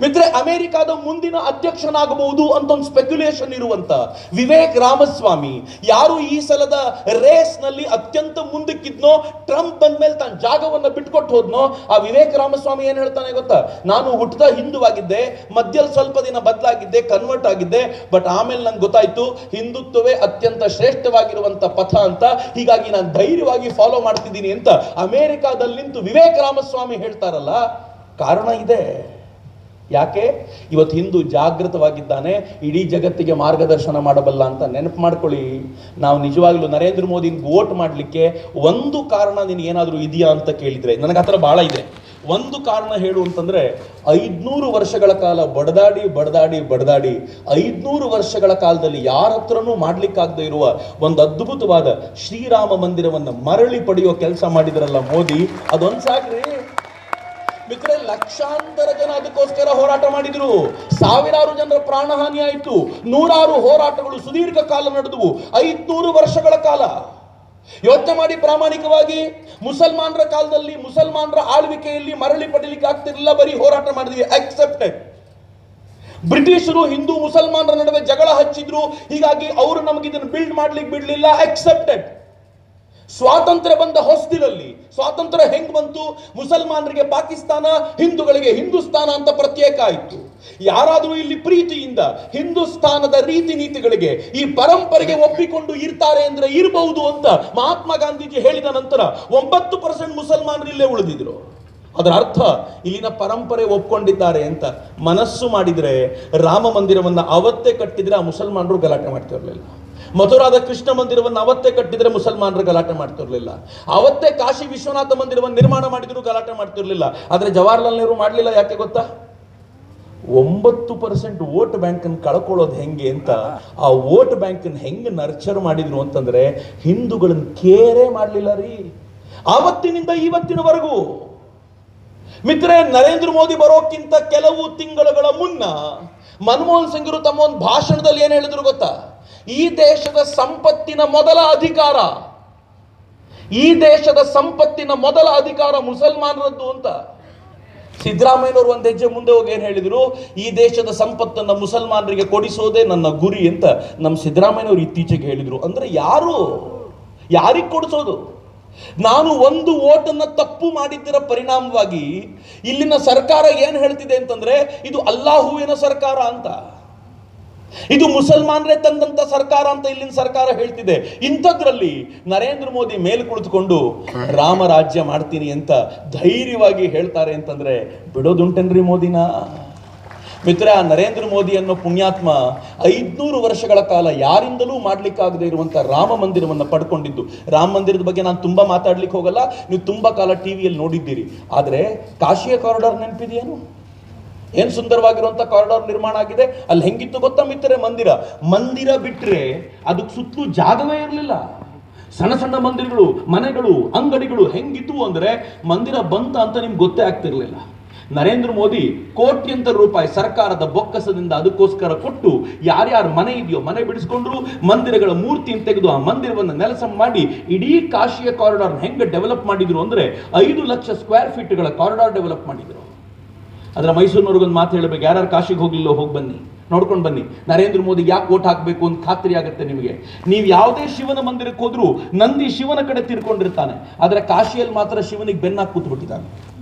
ಮಿತ್ರೆ ಅಮೆರಿಕಾದ ಮುಂದಿನ ಅಧ್ಯಕ್ಷನಾಗಬಹುದು ಅಂತ ಒಂದು ಸ್ಪೆಕ್ಯುಲೇಷನ್ ಇರುವಂತ ವಿವೇಕ್ ರಾಮಸ್ವಾಮಿ. ಯಾರು ಈ ಸಲದ ರೇಸ್ನಲ್ಲಿ ಅತ್ಯಂತ ಮುಂದಕ್ಕಿದ್ನೋ, ಟ್ರಂಪ್ ಬಂದ್ಮೇಲೆ ತನ್ನ ಜಾಗವನ್ನು ಬಿಟ್ಕೊಟ್ಟು ಹೋದ್ನೋ, ಆ ವಿವೇಕ್ ರಾಮಸ್ವಾಮಿ ಏನ್ ಹೇಳ್ತಾನೆ ಗೊತ್ತಾ? ನಾನು ಹುಟ್ಟದ ಹಿಂದುವಾಗಿದ್ದೆ, ಮಧ್ಯಲ್ ಸ್ವಲ್ಪ ದಿನ ಬದಲಾಗಿದ್ದೆ ಕನ್ವರ್ಟ್ ಆಗಿದ್ದೆ ಬಟ್ ಆಮೇಲೆ ನಂಗೆ ಗೊತ್ತಾಯ್ತು, ಹಿಂದುತ್ವವೇ ಅತ್ಯಂತ ಶ್ರೇಷ್ಠವಾಗಿರುವಂತ ಪಥ ಅಂತ. ಹೀಗಾಗಿ ನಾನು ಧೈರ್ಯವಾಗಿ ಫಾಲೋ ಮಾಡ್ತಿದ್ದೀನಿ ಅಂತ ಅಮೆರಿಕಾದಲ್ಲಿ ನಿಂತು ವಿವೇಕ್ ರಾಮಸ್ವಾಮಿ ಹೇಳ್ತಾರಲ್ಲ, ಕಾರಣ ಇದೆ. ಯಾಕೆ? ಇವತ್ತು ಹಿಂದೂ ಜಾಗೃತವಾಗಿದ್ದಾನೆ, ಇಡೀ ಜಗತ್ತಿಗೆ ಮಾರ್ಗದರ್ಶನ ಮಾಡಬಲ್ಲ ಅಂತ ನೆನಪು ಮಾಡ್ಕೊಳ್ಳಿ. ನಾವು ನಿಜವಾಗ್ಲೂ ನರೇಂದ್ರ ಮೋದಿನ ವೋಟ್ ಮಾಡಲಿಕ್ಕೆ ಒಂದು ಕಾರಣ ನಿನಗೆ ಏನಾದರೂ ಇದೆಯಾ ಅಂತ ಕೇಳಿದ್ರೆ, ನನಗೆ ಆ ಥರ ಭಾಳ ಇದೆ. ಒಂದು ಕಾರಣ ಹೇಳು ಅಂತಂದ್ರೆ, ಐದ್ನೂರು ವರ್ಷಗಳ ಕಾಲ ಬಡದಾಡಿ ಬಡದಾಡಿ ಬಡದಾಡಿ, ಐದ್ನೂರು ವರ್ಷಗಳ ಕಾಲದಲ್ಲಿ ಯಾರ ಹತ್ರನೂ ಮಾಡಲಿಕ್ಕಾಗದೇ ಇರುವ ಒಂದು ಅದ್ಭುತವಾದ ಶ್ರೀರಾಮ ಮಂದಿರವನ್ನು ಮರಳಿ ಪಡೆಯೋ ಕೆಲಸ ಮಾಡಿದ್ರಲ್ಲ ಮೋದಿ ಅದೊಂದು ಸಾಕ್ರಿ ಮಿತ್ರ ಲಕ್ಷಾಂತರ ಜನ ಅದಕ್ಕೋಸ್ಕರ ಹೋರಾಟ ಮಾಡಿದ್ರು. ಸಾವಿರಾರು ಜನರ ಪ್ರಾಣಹಾನಿ ಆಯಿತು. ನೂರಾರು ಹೋರಾಟಗಳು ಸುದೀರ್ಘ ಕಾಲ ನಡೆದವು. ಐದ್ನೂರು ವರ್ಷಗಳ ಕಾಲ. ಯೋಚನೆ ಮಾಡಿ ಪ್ರಾಮಾಣಿಕವಾಗಿ, ಮುಸಲ್ಮಾನರ ಕಾಲದಲ್ಲಿ ಮುಸಲ್ಮಾನರ ಆಳ್ವಿಕೆಯಲ್ಲಿ ಮರಳಿ ಪಡೀಲಿಕ್ಕೆ ಆಗ್ತಿರಲಿಲ್ಲ, ಬರೀ ಹೋರಾಟ ಮಾಡಿದ್ವಿ. ಅಕ್ಸೆಪ್ಟೆಡ್ ಬ್ರಿಟಿಷರು ಹಿಂದೂ ಮುಸಲ್ಮಾನರ ನಡುವೆ ಜಗಳ ಹಚ್ಚಿದ್ರು. ಹೀಗಾಗಿ ಅವರು ನಮಗೆ ಇದನ್ನು ಬಿಲ್ಡ್ ಮಾಡ್ಲಿಕ್ಕೆ ಬಿಡಲಿಲ್ಲ. ಅಕ್ಸೆಪ್ಟೆಡ್ ಸ್ವಾತಂತ್ರ್ಯ ಬಂದ ಹೊಸದಿಲಲ್ಲಿ ಸ್ವಾತಂತ್ರ್ಯ ಹೆಂಗ್ ಬಂತು? ಮುಸಲ್ಮಾನರಿಗೆ ಪಾಕಿಸ್ತಾನ, ಹಿಂದೂಗಳಿಗೆ ಹಿಂದೂಸ್ತಾನ ಅಂತ ಪ್ರತ್ಯೇಕ ಆಯಿತು ಯಾರಾದರೂ ಇಲ್ಲಿ ಪ್ರೀತಿಯಿಂದ ಹಿಂದೂಸ್ತಾನದ ರೀತಿ ನೀತಿಗಳಿಗೆ ಈ ಪರಂಪರೆಗೆ ಒಪ್ಪಿಕೊಂಡು ಇರ್ತಾರೆ ಅಂದ್ರೆ ಇರಬಹುದು ಅಂತ ಮಹಾತ್ಮ ಗಾಂಧೀಜಿ ಹೇಳಿದ ನಂತರ ಒಂಬತ್ತು ಪರ್ಸೆಂಟ್ ಮುಸಲ್ಮಾನರು ಇಲ್ಲೇ ಉಳಿದಿದ್ರು. ಅದರ ಅರ್ಥ, ಇಲ್ಲಿನ ಪರಂಪರೆ ಒಪ್ಕೊಂಡಿದ್ದಾರೆ ಅಂತ ಮನಸ್ಸು ಮಾಡಿದ್ರೆ ರಾಮ ಮಂದಿರವನ್ನು ಅವತ್ತೇ ಕಟ್ಟಿದ್ರೆ ಆ ಮುಸಲ್ಮಾನರು ಗಲಾಟೆ ಮಾಡ್ತಿರ್ಲಿಲ್ಲ. ಮಥುರಾದ ಕೃಷ್ಣ ಮಂದಿರವನ್ನು ಅವತ್ತೇ ಕಟ್ಟಿದ್ರೆ ಮುಸಲ್ಮಾನರು ಗಲಾಟೆ ಮಾಡ್ತಿರ್ಲಿಲ್ಲ. ಅವತ್ತೇ ಕಾಶಿ ವಿಶ್ವನಾಥ ಮಂದಿರವನ್ನು ನಿರ್ಮಾಣ ಮಾಡಿದ್ರು ಗಲಾಟೆ ಮಾಡ್ತಿರ್ಲಿಲ್ಲ. ಆದ್ರೆ ಜವಾಹರ್ಲಾಲ್ ನೆಹರು ಮಾಡಲಿಲ್ಲ ಯಾಕೆ ಗೊತ್ತಾ? ಒಂಬತ್ತು ಪರ್ಸೆಂಟ್ ವೋಟ್ ಬ್ಯಾಂಕನ್ನು ಕಳ್ಕೊಳ್ಳೋದು ಹೆಂಗೆ ಅಂತ ಆ ವೋಟ್ ಬ್ಯಾಂಕನ್ನು ಹೆಂಗೆ ನರ್ಚರ್ ಮಾಡಿದ್ರು ಅಂತಂದ್ರೆ ಹಿಂದೂಗಳನ್ನು ಕೇರೇ ಮಾಡಲಿಲ್ಲ ರೀ. ಆವತ್ತಿನಿಂದ ಇವತ್ತಿನವರೆಗೂ ಮಿತ್ರೆ ನರೇಂದ್ರ ಮೋದಿ ಬರೋಕ್ಕಿಂತ ಕೆಲವು ತಿಂಗಳುಗಳ ಮುನ್ನ ಮನಮೋಹನ್ ಸಿಂಗ್ರು ತಮ್ಮ ಒಂದು ಭಾಷಣದಲ್ಲಿ ಏನು ಹೇಳಿದ್ರು ಗೊತ್ತಾ? ಈ ದೇಶದ ಸಂಪತ್ತಿನ ಮೊದಲ ಅಧಿಕಾರ. ಈ ದೇಶದ ಸಂಪತ್ತಿನ ಮೊದಲ ಅಧಿಕಾರ ಮುಸಲ್ಮಾನರದ್ದು ಅಂತ. ಸಿದ್ದರಾಮಯ್ಯನವರು ಒಂದು ಹೆಜ್ಜೆ ಮುಂದೆ ಹೋಗಿ ಏನು ಹೇಳಿದರು? ಈ ದೇಶದ ಸಂಪತ್ತನ್ನು ಮುಸಲ್ಮಾನರಿಗೆ ಕೊಡಿಸೋದೇ ನನ್ನ ಗುರಿ ಅಂತ ನಮ್ಮ ಸಿದ್ದರಾಮಯ್ಯನವರು ಇತ್ತೀಚೆಗೆ ಹೇಳಿದರು. ಅಂದ್ರೆ ಯಾರು? ಯಾರಿಗೆ ಕೊಡಿಸೋದು? ನಾನು ಒಂದು ಓಟನ್ನು ತಪ್ಪು ಮಾಡಿದ್ದರ ಪರಿಣಾಮವಾಗಿ ಇಲ್ಲಿನ ಸರ್ಕಾರ ಏನು ಹೇಳ್ತಿದೆ ಅಂತಂದರೆ, ಇದು ಅಲ್ಲಾಹುವಿನ ಸರ್ಕಾರ ಅಂತ. ಇದು ಮುಸಲ್ಮಾನರೇ ತಂದಂತ ಸರ್ಕಾರ ಅಂತ ಇಲ್ಲಿನ ಸರ್ಕಾರ ಹೇಳ್ತಿದೆ. ಇಂಥದ್ರಲ್ಲಿ ನರೇಂದ್ರ ಮೋದಿ ಮೇಲ್ ಕುಳಿತುಕೊಂಡು ರಾಮರಾಜ್ಯ ಮಾಡ್ತೀನಿ ಅಂತ ಧೈರ್ಯವಾಗಿ ಹೇಳ್ತಾರೆ ಅಂತಂದ್ರೆ ಬಿಡೋದುಂಟೇನ್ರಿ ಮೋದಿನ? ಮಿತ್ರ, ನರೇಂದ್ರ ಮೋದಿ ಅನ್ನೋ ಪುಣ್ಯಾತ್ಮ ಐದ್ನೂರು ವರ್ಷಗಳ ಕಾಲ ಯಾರಿಂದಲೂ ಮಾಡ್ಲಿಕ್ಕಾಗದೇ ಇರುವಂತ ರಾಮ ಮಂದಿರವನ್ನು ಪಡ್ಕೊಂಡಿದ್ದು. ರಾಮ ಮಂದಿರದ ಬಗ್ಗೆ ನಾನು ತುಂಬಾ ಮಾತಾಡ್ಲಿಕ್ಕೆ ಹೋಗಲ್ಲ, ನೀವು ತುಂಬಾ ಕಾಲ ಟಿವಿಯಲ್ಲಿ ನೋಡಿದ್ದೀರಿ. ಆದ್ರೆ ಕಾಶಿಯ ಕಾರಿಡಾರ್ ನೆನಪಿದೆಯೇನು? ಏನ್ ಸುಂದರವಾಗಿರುವಂಥ ಕಾರಿಡಾರ್ ನಿರ್ಮಾಣ ಆಗಿದೆ? ಅಲ್ಲಿ ಹೆಂಗಿತ್ತು ಗೊತ್ತಾ ಮಿತ್ರರೆ ಮಂದಿರ? ಮಂದಿರ ಬಿಟ್ರೆ ಅದಕ್ಕೆ ಸುತ್ತಲೂ ಜಾಗವೇ ಇರಲಿಲ್ಲ. ಸಣ್ಣ ಸಣ್ಣ ಮಂದಿರಗಳು, ಮನೆಗಳು, ಅಂಗಡಿಗಳು ಹೆಂಗಿದ್ವು ಅಂದ್ರೆ ಮಂದಿರ ಬಂತ ಅಂತ ನಿಮ್ಗೆ ಗೊತ್ತೇ ಆಗ್ತಿರ್ಲಿಲ್ಲ. ನರೇಂದ್ರ ಮೋದಿ ಕೋಟ್ಯಂತರ ರೂಪಾಯಿ ಸರ್ಕಾರದ ಬೊಕ್ಕಸದಿಂದ ಅದಕ್ಕೋಸ್ಕರ ಕೊಟ್ಟು ಯಾರ್ಯಾರ ಮನೆ ಇದೆಯೋ ಮನೆ ಬಿಡಿಸ್ಕೊಂಡ್ರು, ಮಂದಿರಗಳ ಮೂರ್ತಿಯನ್ನು ತೆಗೆದು ಆ ಮಂದಿರವನ್ನು ನೆಲಸ ಮಾಡಿ ಇಡೀ ಕಾಶಿಯ ಕಾರಿಡಾರ್ ಹೆಂಗೆ ಡೆವಲಪ್ ಮಾಡಿದ್ರು ಅಂದ್ರೆ ಐದು ಲಕ್ಷ ಸ್ಕ್ವೇರ್ ಫೀಟ್ಗಳ ಕಾರಿಡಾರ್ ಡೆವಲಪ್ ಮಾಡಿದ್ರು. ಅದರ ಮೈಸೂರಿನವ್ರಿಗೊಂದು ಮಾತು ಹೇಳಬೇಕು. ಯಾರು ಕಾಶಿಗೆ ಹೋಗಿಲ್ಲೋ ಹೋಗಿ ಬನ್ನಿ. ನೋಡ್ಕೊಂಡು ಬನ್ನಿ. ನರೇಂದ್ರ ಮೋದಿ ಯಾಕೆ ಓಟ್ ಹಾಕಬೇಕು ಅಂತ ಖಾತ್ರಿ ಆಗುತ್ತೆ ನಿಮಗೆ? ನೀವು ಯಾವುದೇ ಶಿವನ ಮಂದಿರಕ್ಕೆ ಹೋದರೂ ನಂದಿ ಶಿವನ ಕಡೆ ತಿರ್ಕೊಂಡಿರ್ತಾನೆ. ಆದರೆ ಕಾಶಿಯಲ್ಲಿ ಮಾತ್ರ ಶಿವನಿಗೆ ಬೆನ್ನಾಗಿ ಕೂತ್ಬಿಟ್ಟಿದ್ದಾನೆ.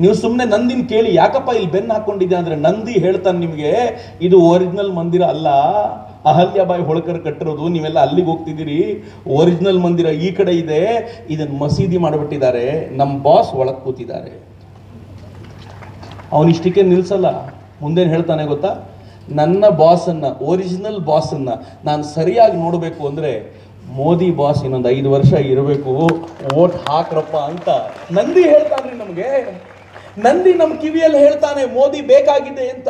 ನೀವು ಸುಮ್ಮನೆ ನಂದಿನ ಕೇಳಿ, ಯಾಕಪ್ಪ ಇಲ್ಲಿ ಬೆನ್ನು ಹಾಕೊಂಡಿದ್ದೆ ಅಂದ್ರೆ ನಂದಿ ಹೇಳ್ತಾನೆ ನಿಮಗೆ, ಇದು ಒರಿಜಿನಲ್ ಮಂದಿರ ಅಲ್ಲ. ಅಹಲ್ಯಾಬಾಯಿ ಹೋಳ್ಕರ್ ಕಟ್ಟಿರೋದು, ನೀವೆಲ್ಲ ಅಲ್ಲಿಗೆ ಹೋಗ್ತಿದ್ದೀರಿ. ಒರಿಜಿನಲ್ ಮಂದಿರ ಈ ಕಡೆ ಇದೆ. ಇದನ್ನ ಮಸೀದಿ ಮಾಡಿಬಿಟ್ಟಿದ್ದಾರೆ. ನಮ್ಮ ಬಾಸ್ ಒಳಗೆ ಕೂತಿದ್ದಾರೆ. ಅವನಿಷ್ಟಕ್ಕೆ ನಿಲ್ಸಲ್ಲ. ಮುಂದೇನು ಹೇಳ್ತಾನೆ ಗೊತ್ತಾ? ನನ್ನ ಬಾಸನ್ನು ಒರಿಜಿನಲ್ ಬಾಸನ್ನು ನಾನು ಸರಿಯಾಗಿ ನೋಡಬೇಕು ಅಂದರೆ ಮೋದಿ ಬಾಸ್ ಇನ್ನೊಂದು ಐದು ವರ್ಷ ಇರಬೇಕು, ಓಟ್ ಹಾಕ್ರಪ್ಪ ಅಂತ ನಂದಿ ಹೇಳ್ತಾನ್ರಿ ನಮಗೆ. ನಂದಿ ನಮ್ಮ ಕಿವಿಯಲ್ಲಿ ಹೇಳ್ತಾನೆ, ಮೋದಿ ಬೇಕಾಗಿದೆ ಅಂತ.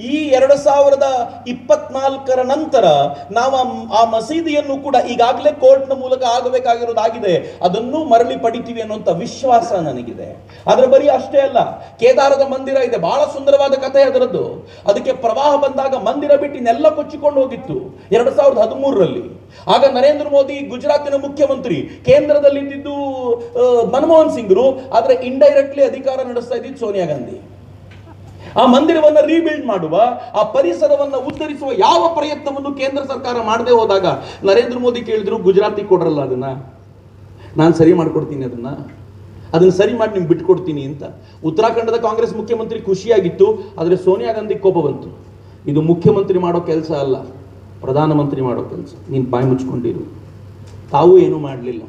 ಈ ಎರಡು ಸಾವಿರದ ಇಪ್ಪತ್ನಾಲ್ಕರ ನಂತರ ನಾವು ಆ- ಮಸೀದಿಯನ್ನು ಕೂಡ ಈಗಾಗಲೇ ಕೋರ್ಟ್ನ ಮೂಲಕ ಆಗಬೇಕಾಗಿರೋದಾಗಿದೆ ಅದನ್ನು ಮರಳಿ ಪಡಿತೀವಿ ಅನ್ನುವಂಥ ವಿಶ್ವಾಸ ನನಗಿದೆ. ಅದರ ಬರೀ ಅಷ್ಟೇ ಅಲ್ಲ, ಕೇದಾರದ ಮಂದಿರ ಇದೆ, ಬಹಳ ಸುಂದರವಾದ ಕಥೆ ಅದರದ್ದು. ಅದಕ್ಕೆ ಪ್ರವಾಹ ಬಂದಾಗ ಮಂದಿರ ಬಿಟ್ಟು ಇನ್ನೆಲ್ಲ ಕೊಚ್ಚಿಕೊಂಡು ಹೋಗಿತ್ತು ಎರಡು ಸಾವಿರದ ಹದಿಮೂರರಲ್ಲಿ. ಆಗ ನರೇಂದ್ರ ಮೋದಿ ಗುಜರಾತಿನ ಮುಖ್ಯಮಂತ್ರಿ ಕೇಂದ್ರದಲ್ಲಿ ಇದ್ದಿದ್ದು ಮನಮೋಹನ್ ಸಿಂಗ್ರು, ಆದರೆ ಇಂಡೈರೆಕ್ಟ್ಲಿ ಅಧಿಕಾರ ನಡೆಸ್ತಾ ಇದ್ದಿದ್ದು ಸೋನಿಯಾ ಗಾಂಧಿ. ಆ ಮಂದಿರವನ್ನ ರೀಬಿಲ್ಡ್ ಮಾಡುವ, ಆ ಪರಿಸರವನ್ನ ಉದ್ಧರಿಸುವ ಯಾವ ಪ್ರಯತ್ನವನ್ನು ಕೇಂದ್ರ ಸರ್ಕಾರ ಮಾಡದೆ ಹೋದಾಗ ನರೇಂದ್ರ ಮೋದಿ ಕೇಳಿದ್ರು ಗುಜರಾತಿ ಕೊಡ್ರಲ್ಲ ಅದನ್ನ. ನಾನು ಸರಿ ಮಾಡ್ಕೊಡ್ತೀನಿ ಅದನ್ನ. ಅದನ್ನ ಸರಿ ಮಾಡಿ ನಿಮ್ಗೆ ಬಿಟ್ಕೊಡ್ತೀನಿ ಅಂತ. ಉತ್ತರಾಖಂಡದ ಕಾಂಗ್ರೆಸ್ ಮುಖ್ಯಮಂತ್ರಿ ಖುಷಿಯಾಗಿತ್ತು, ಆದರೆ ಸೋನಿಯಾ ಗಾಂಧಿ ಕೋಪ ಬಂತು. ಇದು ಮುಖ್ಯಮಂತ್ರಿ ಮಾಡೋ ಕೆಲಸ ಅಲ್ಲ, ಪ್ರಧಾನಮಂತ್ರಿ ಮಾಡೋ ಕೆಲಸ. ನೀನು ಬಾಯಿ ಮುಚ್ಕೊಂಡಿರು. ತಾವು ಏನೂ ಮಾಡಲಿಲ್ಲ.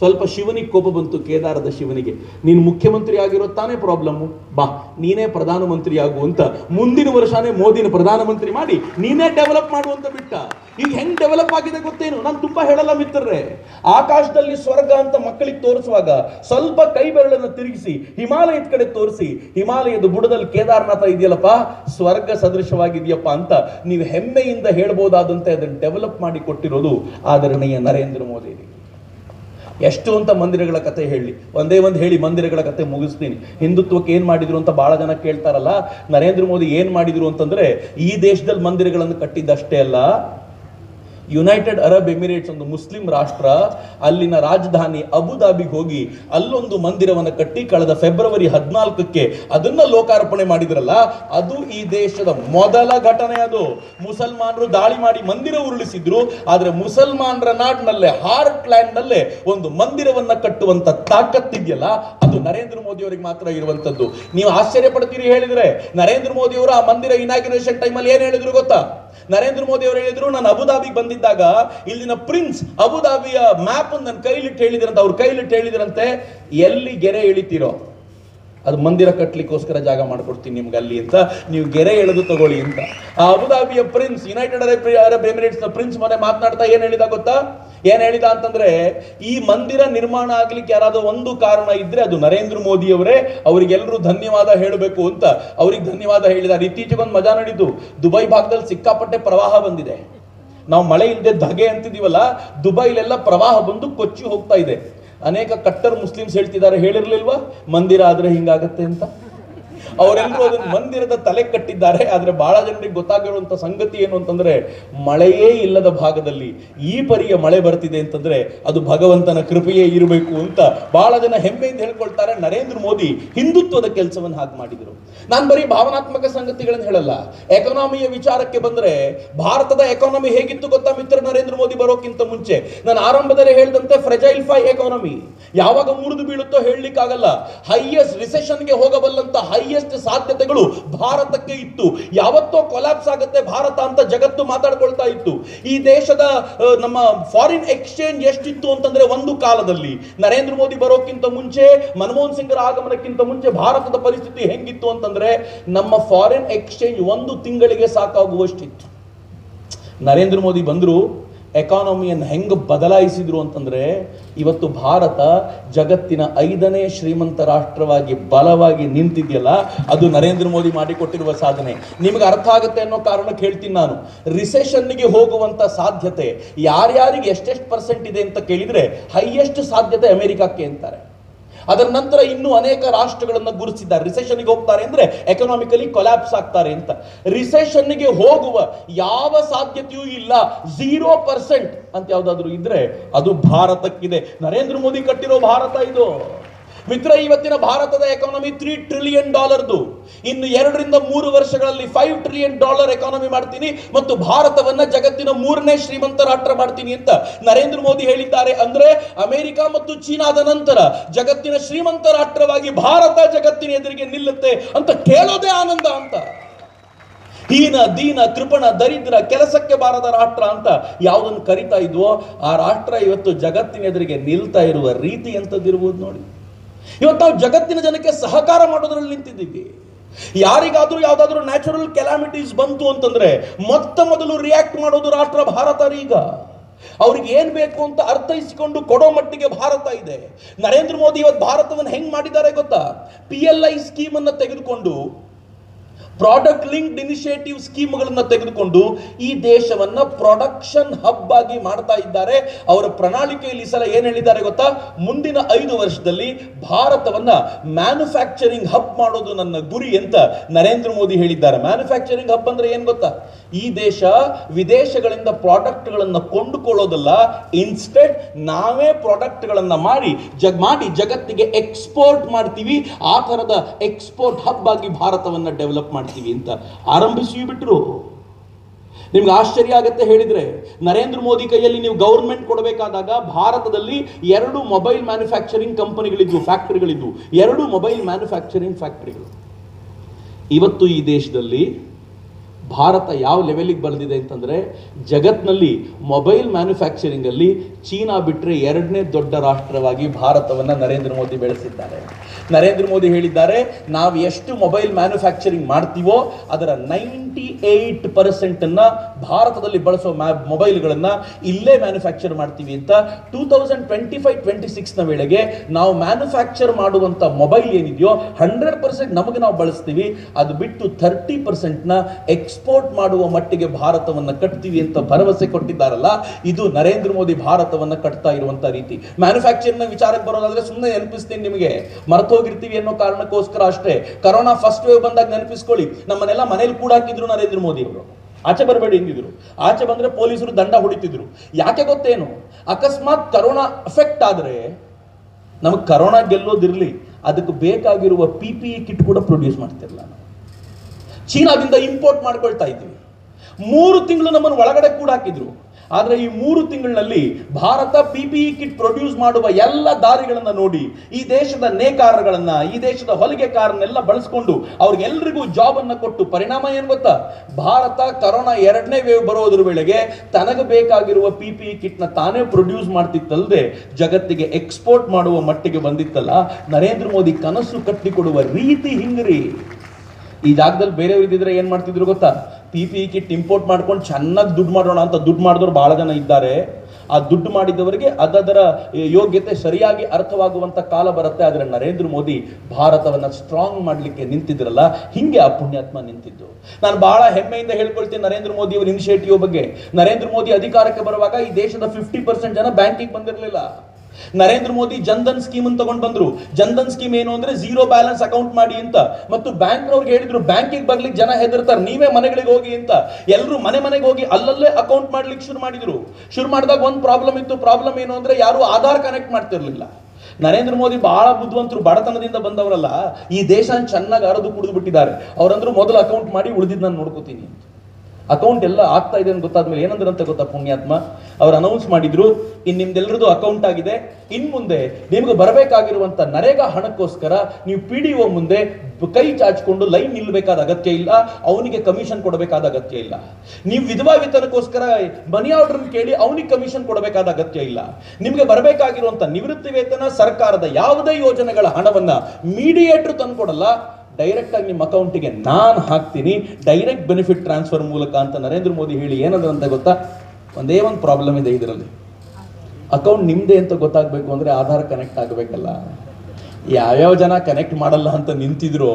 ಸ್ವಲ್ಪ ಶಿವನಿಗೆ ಕೋಪ ಬಂತು, ಕೇದಾರದ ಶಿವನಿಗೆ. ನೀನು ಮುಖ್ಯಮಂತ್ರಿ ಆಗಿರೋ ತಾನೇ ಪ್ರಾಬ್ಲಮ್ಮು ಬಾ, ನೀನೇ ಪ್ರಧಾನಮಂತ್ರಿ ಆಗು ಅಂತ ಮುಂದಿನ ವರ್ಷನೇ ಮೋದಿನ ಪ್ರಧಾನಮಂತ್ರಿ ಮಾಡಿ ನೀನೇ ಡೆವಲಪ್ ಮಾಡುವಂತ ಬಿಟ್ಟ. ಈಗ ಹೆಂಗ್ ಡೆವಲಪ್ ಆಗಿದೆ ಗೊತ್ತೇನು? ನಾನು ತುಂಬಾ ಹೇಳಲ್ಲ ಮಿತ್ರರೇ. ಆಕಾಶದಲ್ಲಿ ಸ್ವರ್ಗ ಅಂತ ಮಕ್ಕಳಿಗೆ ತೋರಿಸುವಾಗ ಸ್ವಲ್ಪ ಕೈ ಬೆರಳನ್ನು ತಿರುಗಿಸಿ, ಹಿಮಾಲಯದ ಕಡೆ ತೋರಿಸಿ, ಹಿಮಾಲಯದ ಬುಡದಲ್ಲಿ ಕೇದಾರನಾಥ ಇದೆಯಲ್ಲಪ್ಪ? ಸ್ವರ್ಗ ಸದೃಶವಾಗಿದೆಯಪ್ಪ ಅಂತ ನೀವು ಹೆಮ್ಮೆಯಿಂದ ಹೇಳ್ಬೋದಾದಂತೆ ಅದನ್ನು ಡೆವಲಪ್ ಮಾಡಿ ಕೊಟ್ಟಿರೋದು ಆದರಣೀಯ ನರೇಂದ್ರ ಮೋದಿ ಎಷ್ಟು ಅಂತ ಮಂದಿರಗಳ ಕತೆ ಹೇಳಿ. ಒಂದೇ ಒಂದು ಹೇಳಿ ಮಂದಿರಗಳ ಕತೆ ಮುಗಿಸ್ತೀನಿ. ಹಿಂದುತ್ವಕ್ಕೆ ಏನು ಮಾಡಿದ್ರು ಅಂತ ಭಾಳ ಜನ ಕೇಳ್ತಾರಲ್ಲ, ನರೇಂದ್ರ ಮೋದಿ ಏನು ಮಾಡಿದ್ರು ಅಂತಂದ್ರೆ ಈ ದೇಶದಲ್ಲಿ ಮಂದಿರಗಳನ್ನು ಕಟ್ಟಿದ್ದಷ್ಟೇ ಅಲ್ಲ ಯುನೈಟೆಡ್ ಅರಬ್ ಎಮಿರೇಟ್ಸ್ ಒಂದು ಮುಸ್ಲಿಂ ರಾಷ್ಟ್ರ, ಅಲ್ಲಿನ ರಾಜಧಾನಿ ಅಬುದಾಬಿಗೆ ಹೋಗಿ ಅಲ್ಲೊಂದು ಮಂದಿರವನ್ನು ಕಟ್ಟಿ ಕಳೆದ ಫೆಬ್ರವರಿ ಹದಿನಾಲ್ಕಕ್ಕೆ ಅದನ್ನ ಲೋಕಾರ್ಪಣೆ ಮಾಡಿದ್ರಲ್ಲ, ಅದು ಈ ದೇಶದ ಮೊದಲ ಘಟನೆ ಅದು. ಮುಸಲ್ಮಾನರು ದಾಳಿ ಮಾಡಿ ಮಂದಿರ ಉರುಳಿಸಿದ್ರು, ಆದ್ರೆ ಮುಸಲ್ಮಾನರ ನಾಡಿನಲ್ಲೇ ಹಾರ್ಟ್ ಲ್ಯಾಂಡ್ ನಲ್ಲೇ ಒಂದು ಮಂದಿರವನ್ನ ಕಟ್ಟುವಂತ ತಾಕತ್ತಿದೆಯಲ್ಲ, ಅದು ನರೇಂದ್ರ ಮೋದಿ ಅವರಿಗೆ ಮಾತ್ರ ಇರುವಂತದ್ದು. ನೀವು ಆಶ್ಚರ್ಯ ಪಡ್ತೀರಿ ಹೇಳಿದ್ರೆ, ನರೇಂದ್ರ ಮೋದಿ ಅವರು ಆ ಮಂದಿರ ಇನಾಗ್ರೇಷನ್ ಟೈಮಲ್ಲಿ ಏನ್ ಹೇಳಿದ್ರು ಗೊತ್ತಾ? ನರೇಂದ್ರ ಮೋದಿ ಅವರು ಹೇಳಿದ್ರು, ನಾನು ಅಬುದಾಬಿಗೆ ಬಂದಿದ್ದಾಗ ಇಲ್ಲಿನ ಪ್ರಿನ್ಸ್ ಅಬುದಾಬಿಯ ಮ್ಯಾಪ್ ನನ್ನ ಕೈಲಿಟ್ಟು ಹೇಳಿದ್ರಂತೆ, ಅವ್ರ ಕೈಲಿಟ್ಟು ಹೇಳಿದ್ರಂತೆ, ಎಲ್ಲಿ ಗೆರೆ ಎಳಿತೀರೋ ಅದು ಮಂದಿರ ಕಟ್ಟಲಿಕ್ಕೋಸ್ಕರ ಜಾಗ ಮಾಡಿಕೊಡ್ತೀನಿ ನಿಮ್ಗೆ ಅಲ್ಲಿ ಅಂತ ನೀವು ಗೆರೆ ಎಳೆದು ತಗೊಳ್ಳಿ ಅಂತ. ಆ ಅಬುದಾಬಿಯ ಪ್ರಿನ್ಸ್ ಯುನೈಟೆಡ್ ಅರಬ್ ಅರಬ್ ಎಮಿರೇಟ್ಸ್ನ ಪ್ರಿನ್ಸ್ ಮನೆ ಮಾತನಾಡ್ತಾ ಏನ್ ಹೇಳಿದ ಗೊತ್ತಾ? ಏನ್ ಹೇಳಿದ ಅಂತಂದ್ರೆ, ಈ ಮಂದಿರ ನಿರ್ಮಾಣ ಆಗ್ಲಿಕ್ಕೆ ಯಾರಾದ್ರೂ ಒಂದು ಕಾರಣ ಇದ್ರೆ ಅದು ನರೇಂದ್ರ ಮೋದಿ ಅವರೇ ಅವರಿಗೆಲ್ಲರೂ ಧನ್ಯವಾದ ಹೇಳಬೇಕು ಅಂತ ಅವ್ರಿಗೆ ಧನ್ಯವಾದ ಹೇಳಿದ್ದಾರೆ. ಇತ್ತೀಚೆಗೆ ಒಂದು ಮಜಾ ನಡೀತು ದುಬೈ ಭಾಗದಲ್ಲಿ ಸಿಕ್ಕಾಪಟ್ಟೆ ಪ್ರವಾಹ ಬಂದಿದೆ. ನಾವು ಮಳೆ ಇಲ್ಲದೆ ಧಗೆ ಅಂತಿದೀವಲ್ಲ ದುಬೈಲೆಲ್ಲ ಪ್ರವಾಹ ಬಂದು ಕೊಚ್ಚಿ ಹೋಗ್ತಾ ಇದೆ. ಅನೇಕ ಕಟ್ಟರ್ ಮುಸ್ಲಿಮ್ಸ್ ಹೇಳ್ತಿದ್ದಾರೆ, ಹೇಳಿರ್ಲಿಲ್ವಾ? ಮಂದಿರ ಆದ್ರೆ ಹಿಂಗಾಗತ್ತೆ ಅಂತ. ಅವರೆಲ್ಲರೂ ಅದನ್ನ ಮಂದಿರದ ತಲೆ ಕಟ್ಟಿದ್ದಾರೆ, ಆದ್ರೆ ಬಹಳ ಜನರಿಗೆ ಗೊತ್ತಾಗಿರುವಂತ ಸಂಗತಿ ಏನು ಅಂತಂದ್ರೆ, ಮಳೆಯೇ ಇಲ್ಲದ ಭಾಗದಲ್ಲಿ ಈ ಪರಿಯ ಮಳೆ ಬರ್ತಿದೆ ಅಂತಂದ್ರೆ ಅದು ಭಗವಂತನ ಕೃಪೆಯೇ ಇರಬೇಕು ಅಂತ ಬಹಳ ಜನ ಹೆಮ್ಮೆಯಿಂದ ಹೇಳ್ಕೊಳ್ತಾರೆ. ನರೇಂದ್ರ ಮೋದಿ ಹಿಂದುತ್ವದ ಕೆಲಸವನ್ನು ಹಾಗೆ ಮಾಡಿದರು. ನಾನು ಬರೀ ಭಾವನಾತ್ಮಕ ಸಂಗತಿಗಳನ್ನು ಹೇಳಲ್ಲ. ಎಕಾನಮಿಯ ವಿಚಾರಕ್ಕೆ ಬಂದ್ರೆ, ಭಾರತದ ಎಕಾನಮಿ ಹೇಗಿತ್ತು ಗೊತ್ತಾ ಮಿತ್ರ ನರೇಂದ್ರ ಮೋದಿ ಬರೋಕ್ಕಿಂತ ಮುಂಚೆ? ನಾನು ಆರಂಭದಲ್ಲಿ ಹೇಳಿದಂತೆ ಫ್ರೆಜೈಲ್ ಫೈ ಎಕಾನಮಿ ಯಾವಾಗ ಮುರಿದು ಬೀಳುತ್ತೋ ಹೇಳಲಿಕ್ಕಾಗಲ್ಲ. ಹೈಯೆಸ್ಟ್ ರಿಸೆಷನ್ಗೆ ಹೋಗಬಲ್ಲಂತ ಹೈಯೆಸ್ಟ್ ಸಾಧ್ಯತೆಗಳು ಭಾರತಕ್ಕೆ ಇತ್ತು. ಯಾವತ್ತೋ ಕೊಲಾಪ್ಸ್ ಆಗುತ್ತೆ ಭಾರತ ಅಂತ ಜಗತ್ತು ಮಾತಾಡ್ಕೊಳ್ತಾ ಇತ್ತು. ಈ ದೇಶದ ನಮ್ಮ ಫಾರಿನ್ ಎಕ್ಸ್ಚೇಂಜ್ ಎಷ್ಟಿತ್ತು ಅಂತಂದ್ರೆ ಒಂದು ಕಾಲದಲ್ಲಿ. ನರೇಂದ್ರ ಮೋದಿ ಬರೋಕ್ಕಿಂತ ಮುಂಚೆ, ಮನಮೋಹನ್ ಸಿಂಗ್ರ ಆಗಮನಕ್ಕಿಂತ ಮುಂಚೆ ಭಾರತದ ಪರಿಸ್ಥಿತಿ ಹೆಂಗಿತ್ತು ಅಂತಂದ್ರೆ ನಮ್ಮ ಫಾರಿನ್ ಎಕ್ಸ್ಚೇಂಜ್ ಒಂದು ತಿಂಗಳಿಗೆ ಸಾಕಾಗುವಷ್ಟಿತ್ತು. ನರೇಂದ್ರ ಮೋದಿ ಬಂದರು ಎಕಾನಮಿಯನ್ನು ಹೆಂಗೆ ಬದಲಾಯಿಸಿದ್ರು ಅಂತಂದ್ರೆ, ಇವತ್ತು ಭಾರತ ಜಗತ್ತಿನ ಐದನೇ ಶ್ರೀಮಂತ ರಾಷ್ಟ್ರವಾಗಿ ಬಲವಾಗಿ ನಿಂತಿದೆಯಲ್ಲ, ಅದು ನರೇಂದ್ರ ಮೋದಿ ಮಾಡಿಕೊಟ್ಟಿರುವ ಸಾಧನೆ. ನಿಮಗೆ ಅರ್ಥ ಆಗುತ್ತೆ ಅನ್ನೋ ಕಾರಣಕ್ಕೆ ಹೇಳ್ತೀನಿ ನಾನು. ರಿಸೆಷನ್ಗೆ ಹೋಗುವಂಥ ಸಾಧ್ಯತೆ ಯಾರ್ಯಾರಿಗೆ ಎಷ್ಟೆಷ್ಟು ಪರ್ಸೆಂಟ್ ಇದೆ ಅಂತ ಕೇಳಿದರೆ ಹೈಯೆಸ್ಟ್ ಸಾಧ್ಯತೆ ಅಮೆರಿಕಕ್ಕೆ ಅಂತಾರೆ. ಅದರ ನಂತರ ಇನ್ನೂ ಅನೇಕ ರಾಷ್ಟ್ರಗಳನ್ನು ಗುರುತಿಸಿದ್ದಾರೆ. ರಿಸೆಷನ್ಗೆ ಹೋಗ್ತಾರೆ ಅಂದ್ರೆ ಎಕನಾಮಿಕಲಿ ಕೊಲ್ಯಾಪ್ಸ್ ಆಗ್ತಾರೆ ಅಂತ. ರಿಸೆಷನ್ಗೆ ಹೋಗುವ ಯಾವ ಸಾಧ್ಯತೆಯೂ ಇಲ್ಲ. ಝೀರೋ ಪರ್ಸೆಂಟ್ ಅಂತ ಯಾವುದಾದ್ರೂ ಇದ್ರೆ ಅದು ಭಾರತಕ್ಕಿದೆ. ನರೇಂದ್ರ ಮೋದಿ ಕಟ್ಟಿರೋ ಭಾರತ ಇದು. ಮಿತ್ರ, ಇವತ್ತಿನ ಭಾರತದ ಎಕಾನಮಿ ತ್ರೀ ಟ್ರಿಲಿಯನ್ ಡಾಲರ್ದು ಇನ್ನು ಎರಡರಿಂದ ಮೂರು ವರ್ಷಗಳಲ್ಲಿ ಫೈವ್ ಟ್ರಿಲಿಯನ್ ಡಾಲರ್ ಎಕಾನಮಿ ಮಾಡ್ತೀನಿ ಮತ್ತು ಭಾರತವನ್ನ ಜಗತ್ತಿನ ಮೂರನೇ ಶ್ರೀಮಂತ ರಾಷ್ಟ್ರ ಮಾಡ್ತೀನಿ ಅಂತ ನರೇಂದ್ರ ಮೋದಿ ಹೇಳಿದ್ದಾರೆ. ಅಂದ್ರೆ ಅಮೆರಿಕ ಮತ್ತು ಚೀನಾದ ನಂತರ ಜಗತ್ತಿನ ಶ್ರೀಮಂತ ರಾಷ್ಟ್ರವಾಗಿ ಭಾರತ ಜಗತ್ತಿನ ಎದುರಿಗೆ ನಿಲ್ಲುತ್ತೆ ಅಂತ ಕೇಳೋದೇ ಆನಂದ ಅಂತ. ಹೀನ, ದೀನ, ಕೃಪಣ, ದರಿದ್ರ, ಕೆಲಸಕ್ಕೆ ಬಾರದ ರಾಷ್ಟ್ರ ಅಂತ ಯಾವುದನ್ನು ಕರಿತಾ ಇದ್ವೋ ಆ ರಾಷ್ಟ್ರ ಇವತ್ತು ಜಗತ್ತಿನ ಎದುರಿಗೆ ನಿಲ್ತಾ ಇರುವ ರೀತಿ ಎಂತದ್ದಿರ್ಬೋದು ನೋಡಿ. ಇವತ್ತು ನಾವು ಜಗತ್ತಿನ ಜನಕ್ಕೆ ಸಹಕಾರ ಮಾಡೋದ್ರಲ್ಲಿ ನಿಂತಿದ್ದೀವಿ. ಯಾರಿಗಾದರೂ ಯಾವುದಾದ್ರೂ ನ್ಯಾಚುರಲ್ ಕೆಲಾಮಿಟೀಸ್ ಬಂತು ಅಂತಂದ್ರೆ ಮೊತ್ತ ಮೊದಲು ರಿಯಾಕ್ಟ್ ಮಾಡೋದು ರಾಷ್ಟ್ರ ಭಾರತ ಈಗ. ಅವ್ರಿಗೆ ಏನ್ ಬೇಕು ಅಂತ ಅರ್ಥೈಸಿಕೊಂಡು ಕೊಡೋ ಮಟ್ಟಿಗೆ ಭಾರತ ಇದೆ. ನರೇಂದ್ರ ಮೋದಿ ಇವತ್ತು ಭಾರತವನ್ನು ಹೆಂಗ್ ಮಾಡಿದ್ದಾರೆ ಗೊತ್ತಾ? ಪಿ ಎಲ್ ಐ ಸ್ಕೀಮ್ ಅನ್ನ ತೆಗೆದುಕೊಂಡು ಪ್ರಾಡಕ್ಟ್ ಲಿಂಕ್ಡ್ ಇನಿಷಿಯೇಟಿವ್ ಸ್ಕೀಮ್ಗಳನ್ನು ತೆಗೆದುಕೊಂಡು ಈ ದೇಶವನ್ನ ಪ್ರೊಡಕ್ಷನ್ ಹಬ್ ಆಗಿ ಮಾಡ್ತಾ ಇದ್ದಾರೆ. ಅವರ ಪ್ರಣಾಳಿಕೆಯಲ್ಲಿ ಸಲ ಏನ್ ಹೇಳಿದ್ದಾರೆ ಗೊತ್ತಾ? ಮುಂದಿನ ಐದು ವರ್ಷದಲ್ಲಿ ಭಾರತವನ್ನ ಮ್ಯಾನುಫ್ಯಾಕ್ಚರಿಂಗ್ ಹಬ್ ಮಾಡೋದು ನನ್ನ ಗುರಿ ಅಂತ ನರೇಂದ್ರ ಮೋದಿ ಹೇಳಿದ್ದಾರೆ. ಮ್ಯಾನುಫ್ಯಾಕ್ಚರಿಂಗ್ ಹಬ್ ಅಂದ್ರೆ ಏನ್ ಗೊತ್ತಾ? ಈ ದೇಶ ವಿದೇಶಗಳಿಂದ ಪ್ರಾಡಕ್ಟ್ಗಳನ್ನು ಕೊಂಡುಕೊಳ್ಳೋದಲ್ಲ. ಇನ್ಸ್ಟೆಡ್ ನಾವೇ ಪ್ರಾಡಕ್ಟ್ಗಳನ್ನ ಮಾಡಿ, ಜಗ್ ಮಾಡಿ ಜಗತ್ತಿಗೆ ಎಕ್ಸ್ಪೋರ್ಟ್ ಮಾಡ್ತೀವಿ. ಆ ತರದ ಎಕ್ಸ್ಪೋರ್ಟ್ ಹಬ್ ಆಗಿ ಭಾರತವನ್ನ ಡೆವಲಪ್ ಮಾಡ್ತೀವಿ ಅಂತ ಆರಂಭಿಸಿ ಬಿಟ್ಟರು ನಿಮ್ಗೆ ಆಶ್ಚರ್ಯ ಆಗುತ್ತೆ ಹೇಳಿದ್ರೆ, ನರೇಂದ್ರ ಮೋದಿ ಕೈಯಲ್ಲಿ ನೀವು ಗೌರ್ಮೆಂಟ್ ಕೊಡಬೇಕಾದಾಗ ಭಾರತದಲ್ಲಿ ಎರಡು ಮೊಬೈಲ್ ಮ್ಯಾನುಫ್ಯಾಕ್ಚರಿಂಗ್ ಕಂಪನಿಗಳಿದ್ವು, ಫ್ಯಾಕ್ಟರಿಗಳಿದ್ವು. ಎರಡು ಮೊಬೈಲ್ ಮ್ಯಾನುಫ್ಯಾಕ್ಚರಿಂಗ್ ಫ್ಯಾಕ್ಟರಿಗಳು. ಇವತ್ತು ಈ ದೇಶದಲ್ಲಿ ಭಾರತ ಯಾವ ಲೆವೆಲಿಗೆ ಬರೆದಿದೆ ಅಂತಂದರೆ ಜಗತ್ತಿನಲ್ಲಿ ಮೊಬೈಲ್ ಮ್ಯಾನುಫ್ಯಾಕ್ಚರಿಂಗಲ್ಲಿ ಚೀನಾ ಬಿಟ್ಟರೆ ಎರಡನೇ ದೊಡ್ಡ ರಾಷ್ಟ್ರವಾಗಿ ಭಾರತವನ್ನು ನರೇಂದ್ರ ಮೋದಿ ಬೆಳೆಸಿದ್ದಾರೆ. ನರೇಂದ್ರ ಮೋದಿ ಹೇಳಿದ್ದಾರೆ, ನಾವು ಎಷ್ಟು ಮೊಬೈಲ್ ಮ್ಯಾನುಫ್ಯಾಕ್ಚರಿಂಗ್ ಮಾಡ್ತೀವೋ ಅದರ ನೈಂಟಿ ಏಯ್ಟ್ ಪರ್ಸೆಂಟನ್ನು ಭಾರತದಲ್ಲಿ ಬಳಸೋ ಮೊಬೈಲ್ಗಳನ್ನು ಇಲ್ಲೇ ಮ್ಯಾನುಫ್ಯಾಕ್ಚರ್ ಮಾಡ್ತೀವಿ ಅಂತ two thousand twenty five twenty ಸಿಕ್ಸ್ನ ವೇಳೆಗೆ ನಾವು ಮ್ಯಾನುಫ್ಯಾಕ್ಚರ್ ಮಾಡುವಂಥ ಮೊಬೈಲ್ ಏನಿದೆಯೋ ಹಂಡ್ರೆಡ್ ಪರ್ಸೆಂಟ್ ನಮಗೆ ನಾವು ಬಳಸ್ತೀವಿ, ಅದು ಬಿಟ್ಟು ಥರ್ಟಿ ಪರ್ಸೆಂಟ್ನ ಎಕ್ಸ್ಪೋರ್ಟ್ ಮಾಡುವ ಮಟ್ಟಿಗೆ ಭಾರತವನ್ನು ಕಟ್ತೀವಿ ಅಂತ ಭರವಸೆ ಕೊಟ್ಟಿದ್ದಾರಲ್ಲ, ಇದು ನರೇಂದ್ರ ಮೋದಿ ಭಾರತವನ್ನು ಕಟ್ತಾ ಇರುವಂತ ರೀತಿ. ಮ್ಯಾನುಫ್ಯಾಕ್ಚರಿಂಗ್ ವಿಚಾರಕ್ಕೆ ಬರೋದಾದ್ರೆ ಸುಮ್ಮನೆ ನೆನಪಿಸ್ತೀನಿ ನಿಮಗೆ. ಮರ್ತೋಗಿರ್ತೀವಿ ಅನ್ನೋ ಕಾರಣಕ್ಕೋಸ್ಕರ ಅಷ್ಟೇ. ಕರೋನಾ ಫಸ್ಟ್ ವೇವ್ ಬಂದಾಗ ನೆನಪಿಸ್ಕೊಳ್ಳಿ. ನಮ್ಮನ್ನೆಲ್ಲ ಮನೇಲಿ ಕೂಡ ಹಾಕಿದ್ರು ನರೇಂದ್ರ ಮೋದಿ ಅವರು. ಆಚೆ ಬರಬೇಡಿ ಎಂದಿದ್ರು ಆಚೆ ಬಂದ್ರೆ ಪೊಲೀಸರು ದಂಡ ಹೊಡಿತಿದ್ರು. ಯಾಕೆ ಗೊತ್ತೇನು? ಅಕಸ್ಮಾತ್ ಕರೋನಾ ಅಫೆಕ್ಟ್ ಆದ್ರೆ ನಮಗೆ ಕರೋನಾ ಗೆಲ್ಲೋದಿರಲಿ. ಅದಕ್ಕೆ ಬೇಕಾಗಿರುವ ಪಿ ಕಿಟ್ ಕೂಡ ಪ್ರೊಡ್ಯೂಸ್ ಮಾಡ್ತಿರಲ್ಲ ಚೀನಾದಿಂದ ಇಂಪೋರ್ಟ್ ಮಾಡ್ಕೊಳ್ತಾ ಇದ್ವಿ ಮೂರು ತಿಂಗಳು ನಮ್ಮನ್ನು ಒಳಗಡೆ ಕೂಡ ಹಾಕಿದ್ರು ಆದ್ರೆ ಈ ಮೂರು ತಿಂಗಳಿನಲ್ಲಿ ಭಾರತ ಪಿ ಕಿಟ್ ಪ್ರೊಡ್ಯೂಸ್ ಮಾಡುವ ಎಲ್ಲ ದಾರಿಗಳನ್ನ ನೋಡಿ, ಈ ದೇಶದ ನೇಕಾರಗಳನ್ನ, ಈ ದೇಶದ ಹೊಲಿಗೆಕಾರನ್ನೆಲ್ಲ ಬಳಸ್ಕೊಂಡು ಅವ್ರಿಗೆಲ್ರಿಗೂ ಜಾಬ್ ಅನ್ನ ಕೊಟ್ಟು ಪರಿಣಾಮ ಏನ್ ಗೊತ್ತಾ? ಭಾರತ ಕರೋನಾ ಎರಡನೇ ವೇವ್ ಬರೋದ್ರ ವೇಳೆಗೆ ತನಗೆ ಬೇಕಾಗಿರುವ ಪಿ ಪಿ ಇ ಕಿಟ್ನ ತಾನೇ ಪ್ರೊಡ್ಯೂಸ್ ಮಾಡ್ತಿತ್ತಲ್ಲದೆ ಜಗತ್ತಿಗೆ ಎಕ್ಸ್ಪೋರ್ಟ್ ಮಾಡುವ ಮಟ್ಟಿಗೆ ಬಂದಿತ್ತಲ್ಲ, ನರೇಂದ್ರ ಮೋದಿ ಕನಸು ಕಟ್ಟಿಕೊಡುವ ರೀತಿ ಹಿಂಗ್ರಿ. ಈ ಜಾಗದಲ್ಲಿ ಬೇರೆಯವ್ರು ಇದ್ದಿದ್ರೆ ಏನ್ ಮಾಡ್ತಿದ್ರು ಗೊತ್ತಾ? ಪಿ ಪಿ ಕಿಟ್ ಇಂಪೋರ್ಟ್ ಮಾಡ್ಕೊಂಡು ಚೆನ್ನಾಗಿ ದುಡ್ಡು ಮಾಡೋಣ ಅಂತ ದುಡ್ಡು ಮಾಡಿದವರು ಬಹಳ ಜನ ಇದ್ದಾರೆ. ಆ ದುಡ್ಡು ಮಾಡಿದವರಿಗೆ ಅದರ ಯೋಗ್ಯತೆ ಸರಿಯಾಗಿ ಅರ್ಥವಾಗುವಂತ ಕಾಲ ಬರುತ್ತೆ. ಆದರೆ ನರೇಂದ್ರ ಮೋದಿ ಭಾರತವನ್ನ ಸ್ಟ್ರಾಂಗ್ ಮಾಡ್ಲಿಕ್ಕೆ ನಿಂತಿದ್ರಲ್ಲ, ಹಿಂಗೆ ಆ ಪುಣ್ಯಾತ್ಮ ನಿಂತಿದ್ದು. ನಾನು ಬಹಳ ಹೆಮ್ಮೆಯಿಂದ ಹೇಳ್ಕೊಳ್ತೀನಿ ನರೇಂದ್ರ ಮೋದಿ ಅವರ ಇನಿಷಿಯೇಟಿವ್ ಬಗ್ಗೆ. ನರೇಂದ್ರ ಮೋದಿ ಅಧಿಕಾರಕ್ಕೆ ಬರುವಾಗ ಈ ದೇಶದ ಫಿಫ್ಟಿ ಪರ್ಸೆಂಟ್ ಜನ ಬ್ಯಾಂಕಿಗೆ ಬಂದಿರಲಿಲ್ಲ. ನರೇಂದ್ರ ಮೋದಿ ಜನ್ಧನ್ ಸ್ಕೀಮ್ ಅಂತ ತಗೊಂಡ್ ಬಂದ್ರು. ಜನ್ಧನ್ ಸ್ಕೀಮ್ ಏನು ಅಂದ್ರೆ ಝೀರೋ ಬ್ಯಾಲೆನ್ಸ್ ಅಕೌಂಟ್ ಮಾಡಿ ಅಂತ. ಮತ್ತು ಬ್ಯಾಂಕ್ ನವ್ರಿಗೆ ಹೇಳಿದ್ರು, ಬ್ಯಾಂಕಿಗೆ ಬರ್ಲಿಕ್ಕೆ ಜನ ಹೆದರ್ತಾರೆ, ನೀವೇ ಮನೆಗಳಿಗೆ ಹೋಗಿ ಅಂತ. ಎಲ್ಲರೂ ಮನೆ ಮನೆಗೆ ಹೋಗಿ ಅಲ್ಲಲ್ಲೇ ಅಕೌಂಟ್ ಮಾಡ್ಲಿಕ್ಕೆ ಶುರು ಮಾಡಿದ್ರು. ಶುರು ಮಾಡಿದಾಗ ಒಂದು ಪ್ರಾಬ್ಲಮ್ ಇತ್ತು. ಪ್ರಾಬ್ಲಮ್ ಏನು ಅಂದ್ರೆ ಯಾರು ಆಧಾರ್ ಕನೆಕ್ಟ್ ಮಾಡ್ತಿರ್ಲಿಲ್ಲ. ನರೇಂದ್ರ ಮೋದಿ ಬಹಳ ಬುದ್ಧಿವಂತರು, ಬಡತನದಿಂದ ಬಂದವರಲ್ಲ, ಈ ದೇಶ ಚೆನ್ನಾಗಿ ಅರದು ಕುಡಿದು ಬಿಟ್ಟಿದ್ದಾರೆ. ಅವರಂದ್ರು ಮೊದಲು ಅಕೌಂಟ್ ಮಾಡಿ ಉಳಿದಿದ್ದು ನಾನು ನೋಡ್ಕೋತೀನಿ ಅಕೌಂಟ್ ಎಲ್ಲ ಆಗ್ತಾ ಇದೆ ಅಂತ ಗೊತ್ತಾದ್ಮೇಲೆ ಏನಂದ್ರಂತ ಗೊತ್ತಾ ಪುಣ್ಯಾತ್ಮ? ಅವ್ರು ಅನೌನ್ಸ್ ಮಾಡಿದ್ರು, ಇನ್ ನಿಮ್ದೆಲ್ಲರದು ಅಕೌಂಟ್ ಆಗಿದೆ. ಇನ್ ಮುಂದೆ ನಿಮ್ಗೆ ಬರಬೇಕಾಗಿರುವಂತ ನರೇಗಾ ಹಣಕ್ಕೋಸ್ಕರ ನೀವು ಪಿ ಡಿ ಒ ಮುಂದೆ ಕೈ ಚಾಚ್ಕೊಂಡು ಲೈನ್ ನಿಲ್ಬೇಕಾದ ಅಗತ್ಯ ಇಲ್ಲ, ಅವನಿಗೆ ಕಮಿಷನ್ ಕೊಡಬೇಕಾದ ಅಗತ್ಯ ಇಲ್ಲ. ನೀವು ವಿಧವಾ ವೇತನಕ್ಕೋಸ್ಕರ ಮನಿ ಆರ್ಡರ್ ಕೇಳಿ ಅವನಿಗೆ ಕಮಿಷನ್ ಕೊಡಬೇಕಾದ ಅಗತ್ಯ ಇಲ್ಲ. ನಿಮ್ಗೆ ಬರಬೇಕಾಗಿರುವಂತ ನಿವೃತ್ತಿ ವೇತನ ಸರ್ಕಾರದ ಯಾವುದೇ ಯೋಜನೆಗಳ ಹಣವನ್ನ ಮೀಡಿಯೇಟರ್ ತಂದ್ಕೊಡಲ್ಲ ಡೈರೆಕ್ಟ್ ಆಗಿ ನಿಮ್ಮ ಅಕೌಂಟಿಗೆ ನಾನು ಹಾಕ್ತೀನಿ. ಡೈರೆಕ್ಟ್ ಬೆನಿಫಿಟ್ ಟ್ರಾನ್ಸ್ಫರ್ ಮೂಲಕ ಅಂತ ನರೇಂದ್ರ ಮೋದಿ ಹೇಳಿ ಏನಂದ್ರೆ ಅಂತ ಗೊತ್ತಾ? ಒಂದೇ ಒಂದು ಪ್ರಾಬ್ಲಮ್ ಇದೆ ಇದರಲ್ಲಿ. ಅಕೌಂಟ್ ನಿಮ್ಮದೇ ಅಂತ ಗೊತ್ತಾಗಬೇಕು ಅಂದರೆ ಆಧಾರ್ ಕನೆಕ್ಟ್ ಆಗಬೇಕಲ್ಲ. ಯಾವ್ಯಾವ ಜನ ಕನೆಕ್ಟ್ ಮಾಡಲ್ಲ ಅಂತ ನಿಂತಿದ್ರು,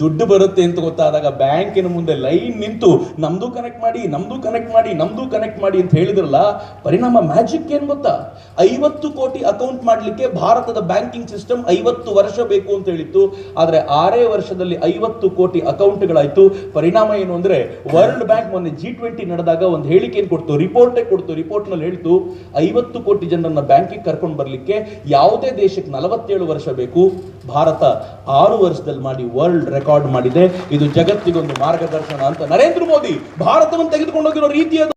ದುಡ್ಡು ಬರುತ್ತೆ ಅಂತ ಗೊತ್ತಾದಾಗ ಬ್ಯಾಂಕಿನ ಮುಂದೆ ಲೈನ್ ನಿಂತು, ನಮ್ದು ಕನೆಕ್ಟ್ ಮಾಡಿ, ನಮ್ದು ಕನೆಕ್ಟ್ ಮಾಡಿ, ನಮ್ದು ಕನೆಕ್ಟ್ ಮಾಡಿ ಅಂತ ಹೇಳಿದ್ರಲ್ಲ, ಪರಿಣಾಮ ಮ್ಯಾಜಿಕ್ ಏನ್ ಗೊತ್ತಾ? ಐವತ್ತು ಕೋಟಿ ಅಕೌಂಟ್ ಮಾಡಲಿಕ್ಕೆ ಭಾರತದ ಬ್ಯಾಂಕಿಂಗ್ ಸಿಸ್ಟಮ್ ಐವತ್ತು ವರ್ಷ ಬೇಕು ಅಂತ ಹೇಳಿತ್ತು. ಆದರೆ ಆರೇ ವರ್ಷದಲ್ಲಿ ಐವತ್ತು ಕೋಟಿ ಅಕೌಂಟ್ಗಳಾಯ್ತು ಪರಿಣಾಮ ಏನು ಅಂದ್ರೆ ವರ್ಲ್ಡ್ ಬ್ಯಾಂಕ್ ಮೊನ್ನೆ ಜಿ ಟ್ವೆಂಟಿ ನಡೆದಾಗ ಒಂದು ಹೇಳಿಕೆ ಏನ್ ಕೊಡ್ತು? ರಿಪೋರ್ಟೇ ಕೊಡ್ತು. ರಿಪೋರ್ಟ್ನಲ್ಲಿ ಹೇಳ್ತು, ಐವತ್ತು ಕೋಟಿ ಜನರನ್ನ ಬ್ಯಾಂಕಿಗೆ ಕರ್ಕೊಂಡು ಬರಲಿಕ್ಕೆ ಯಾವುದೇ ದೇಶಕ್ಕೆ ನಲವತ್ತೇಳು ವರ್ಷ ಬೇಕು. ಭಾರತ ಆರು ವರ್ಷದಲ್ಲಿ ಮಾಡಿ ವರ್ಲ್ಡ್ ರೆಕಾರ್ಡ್ ಮಾಡಿದೆ. ಇದು ಜಗತ್ತಿಗೊಂದು ಮಾರ್ಗದರ್ಶನ ಅಂತ ನರೇಂದ್ರ ಮೋದಿ ಭಾರತವನ್ನು ತೆಗೆದುಕೊಂಡೋಗಿರೋ ರೀತಿಯ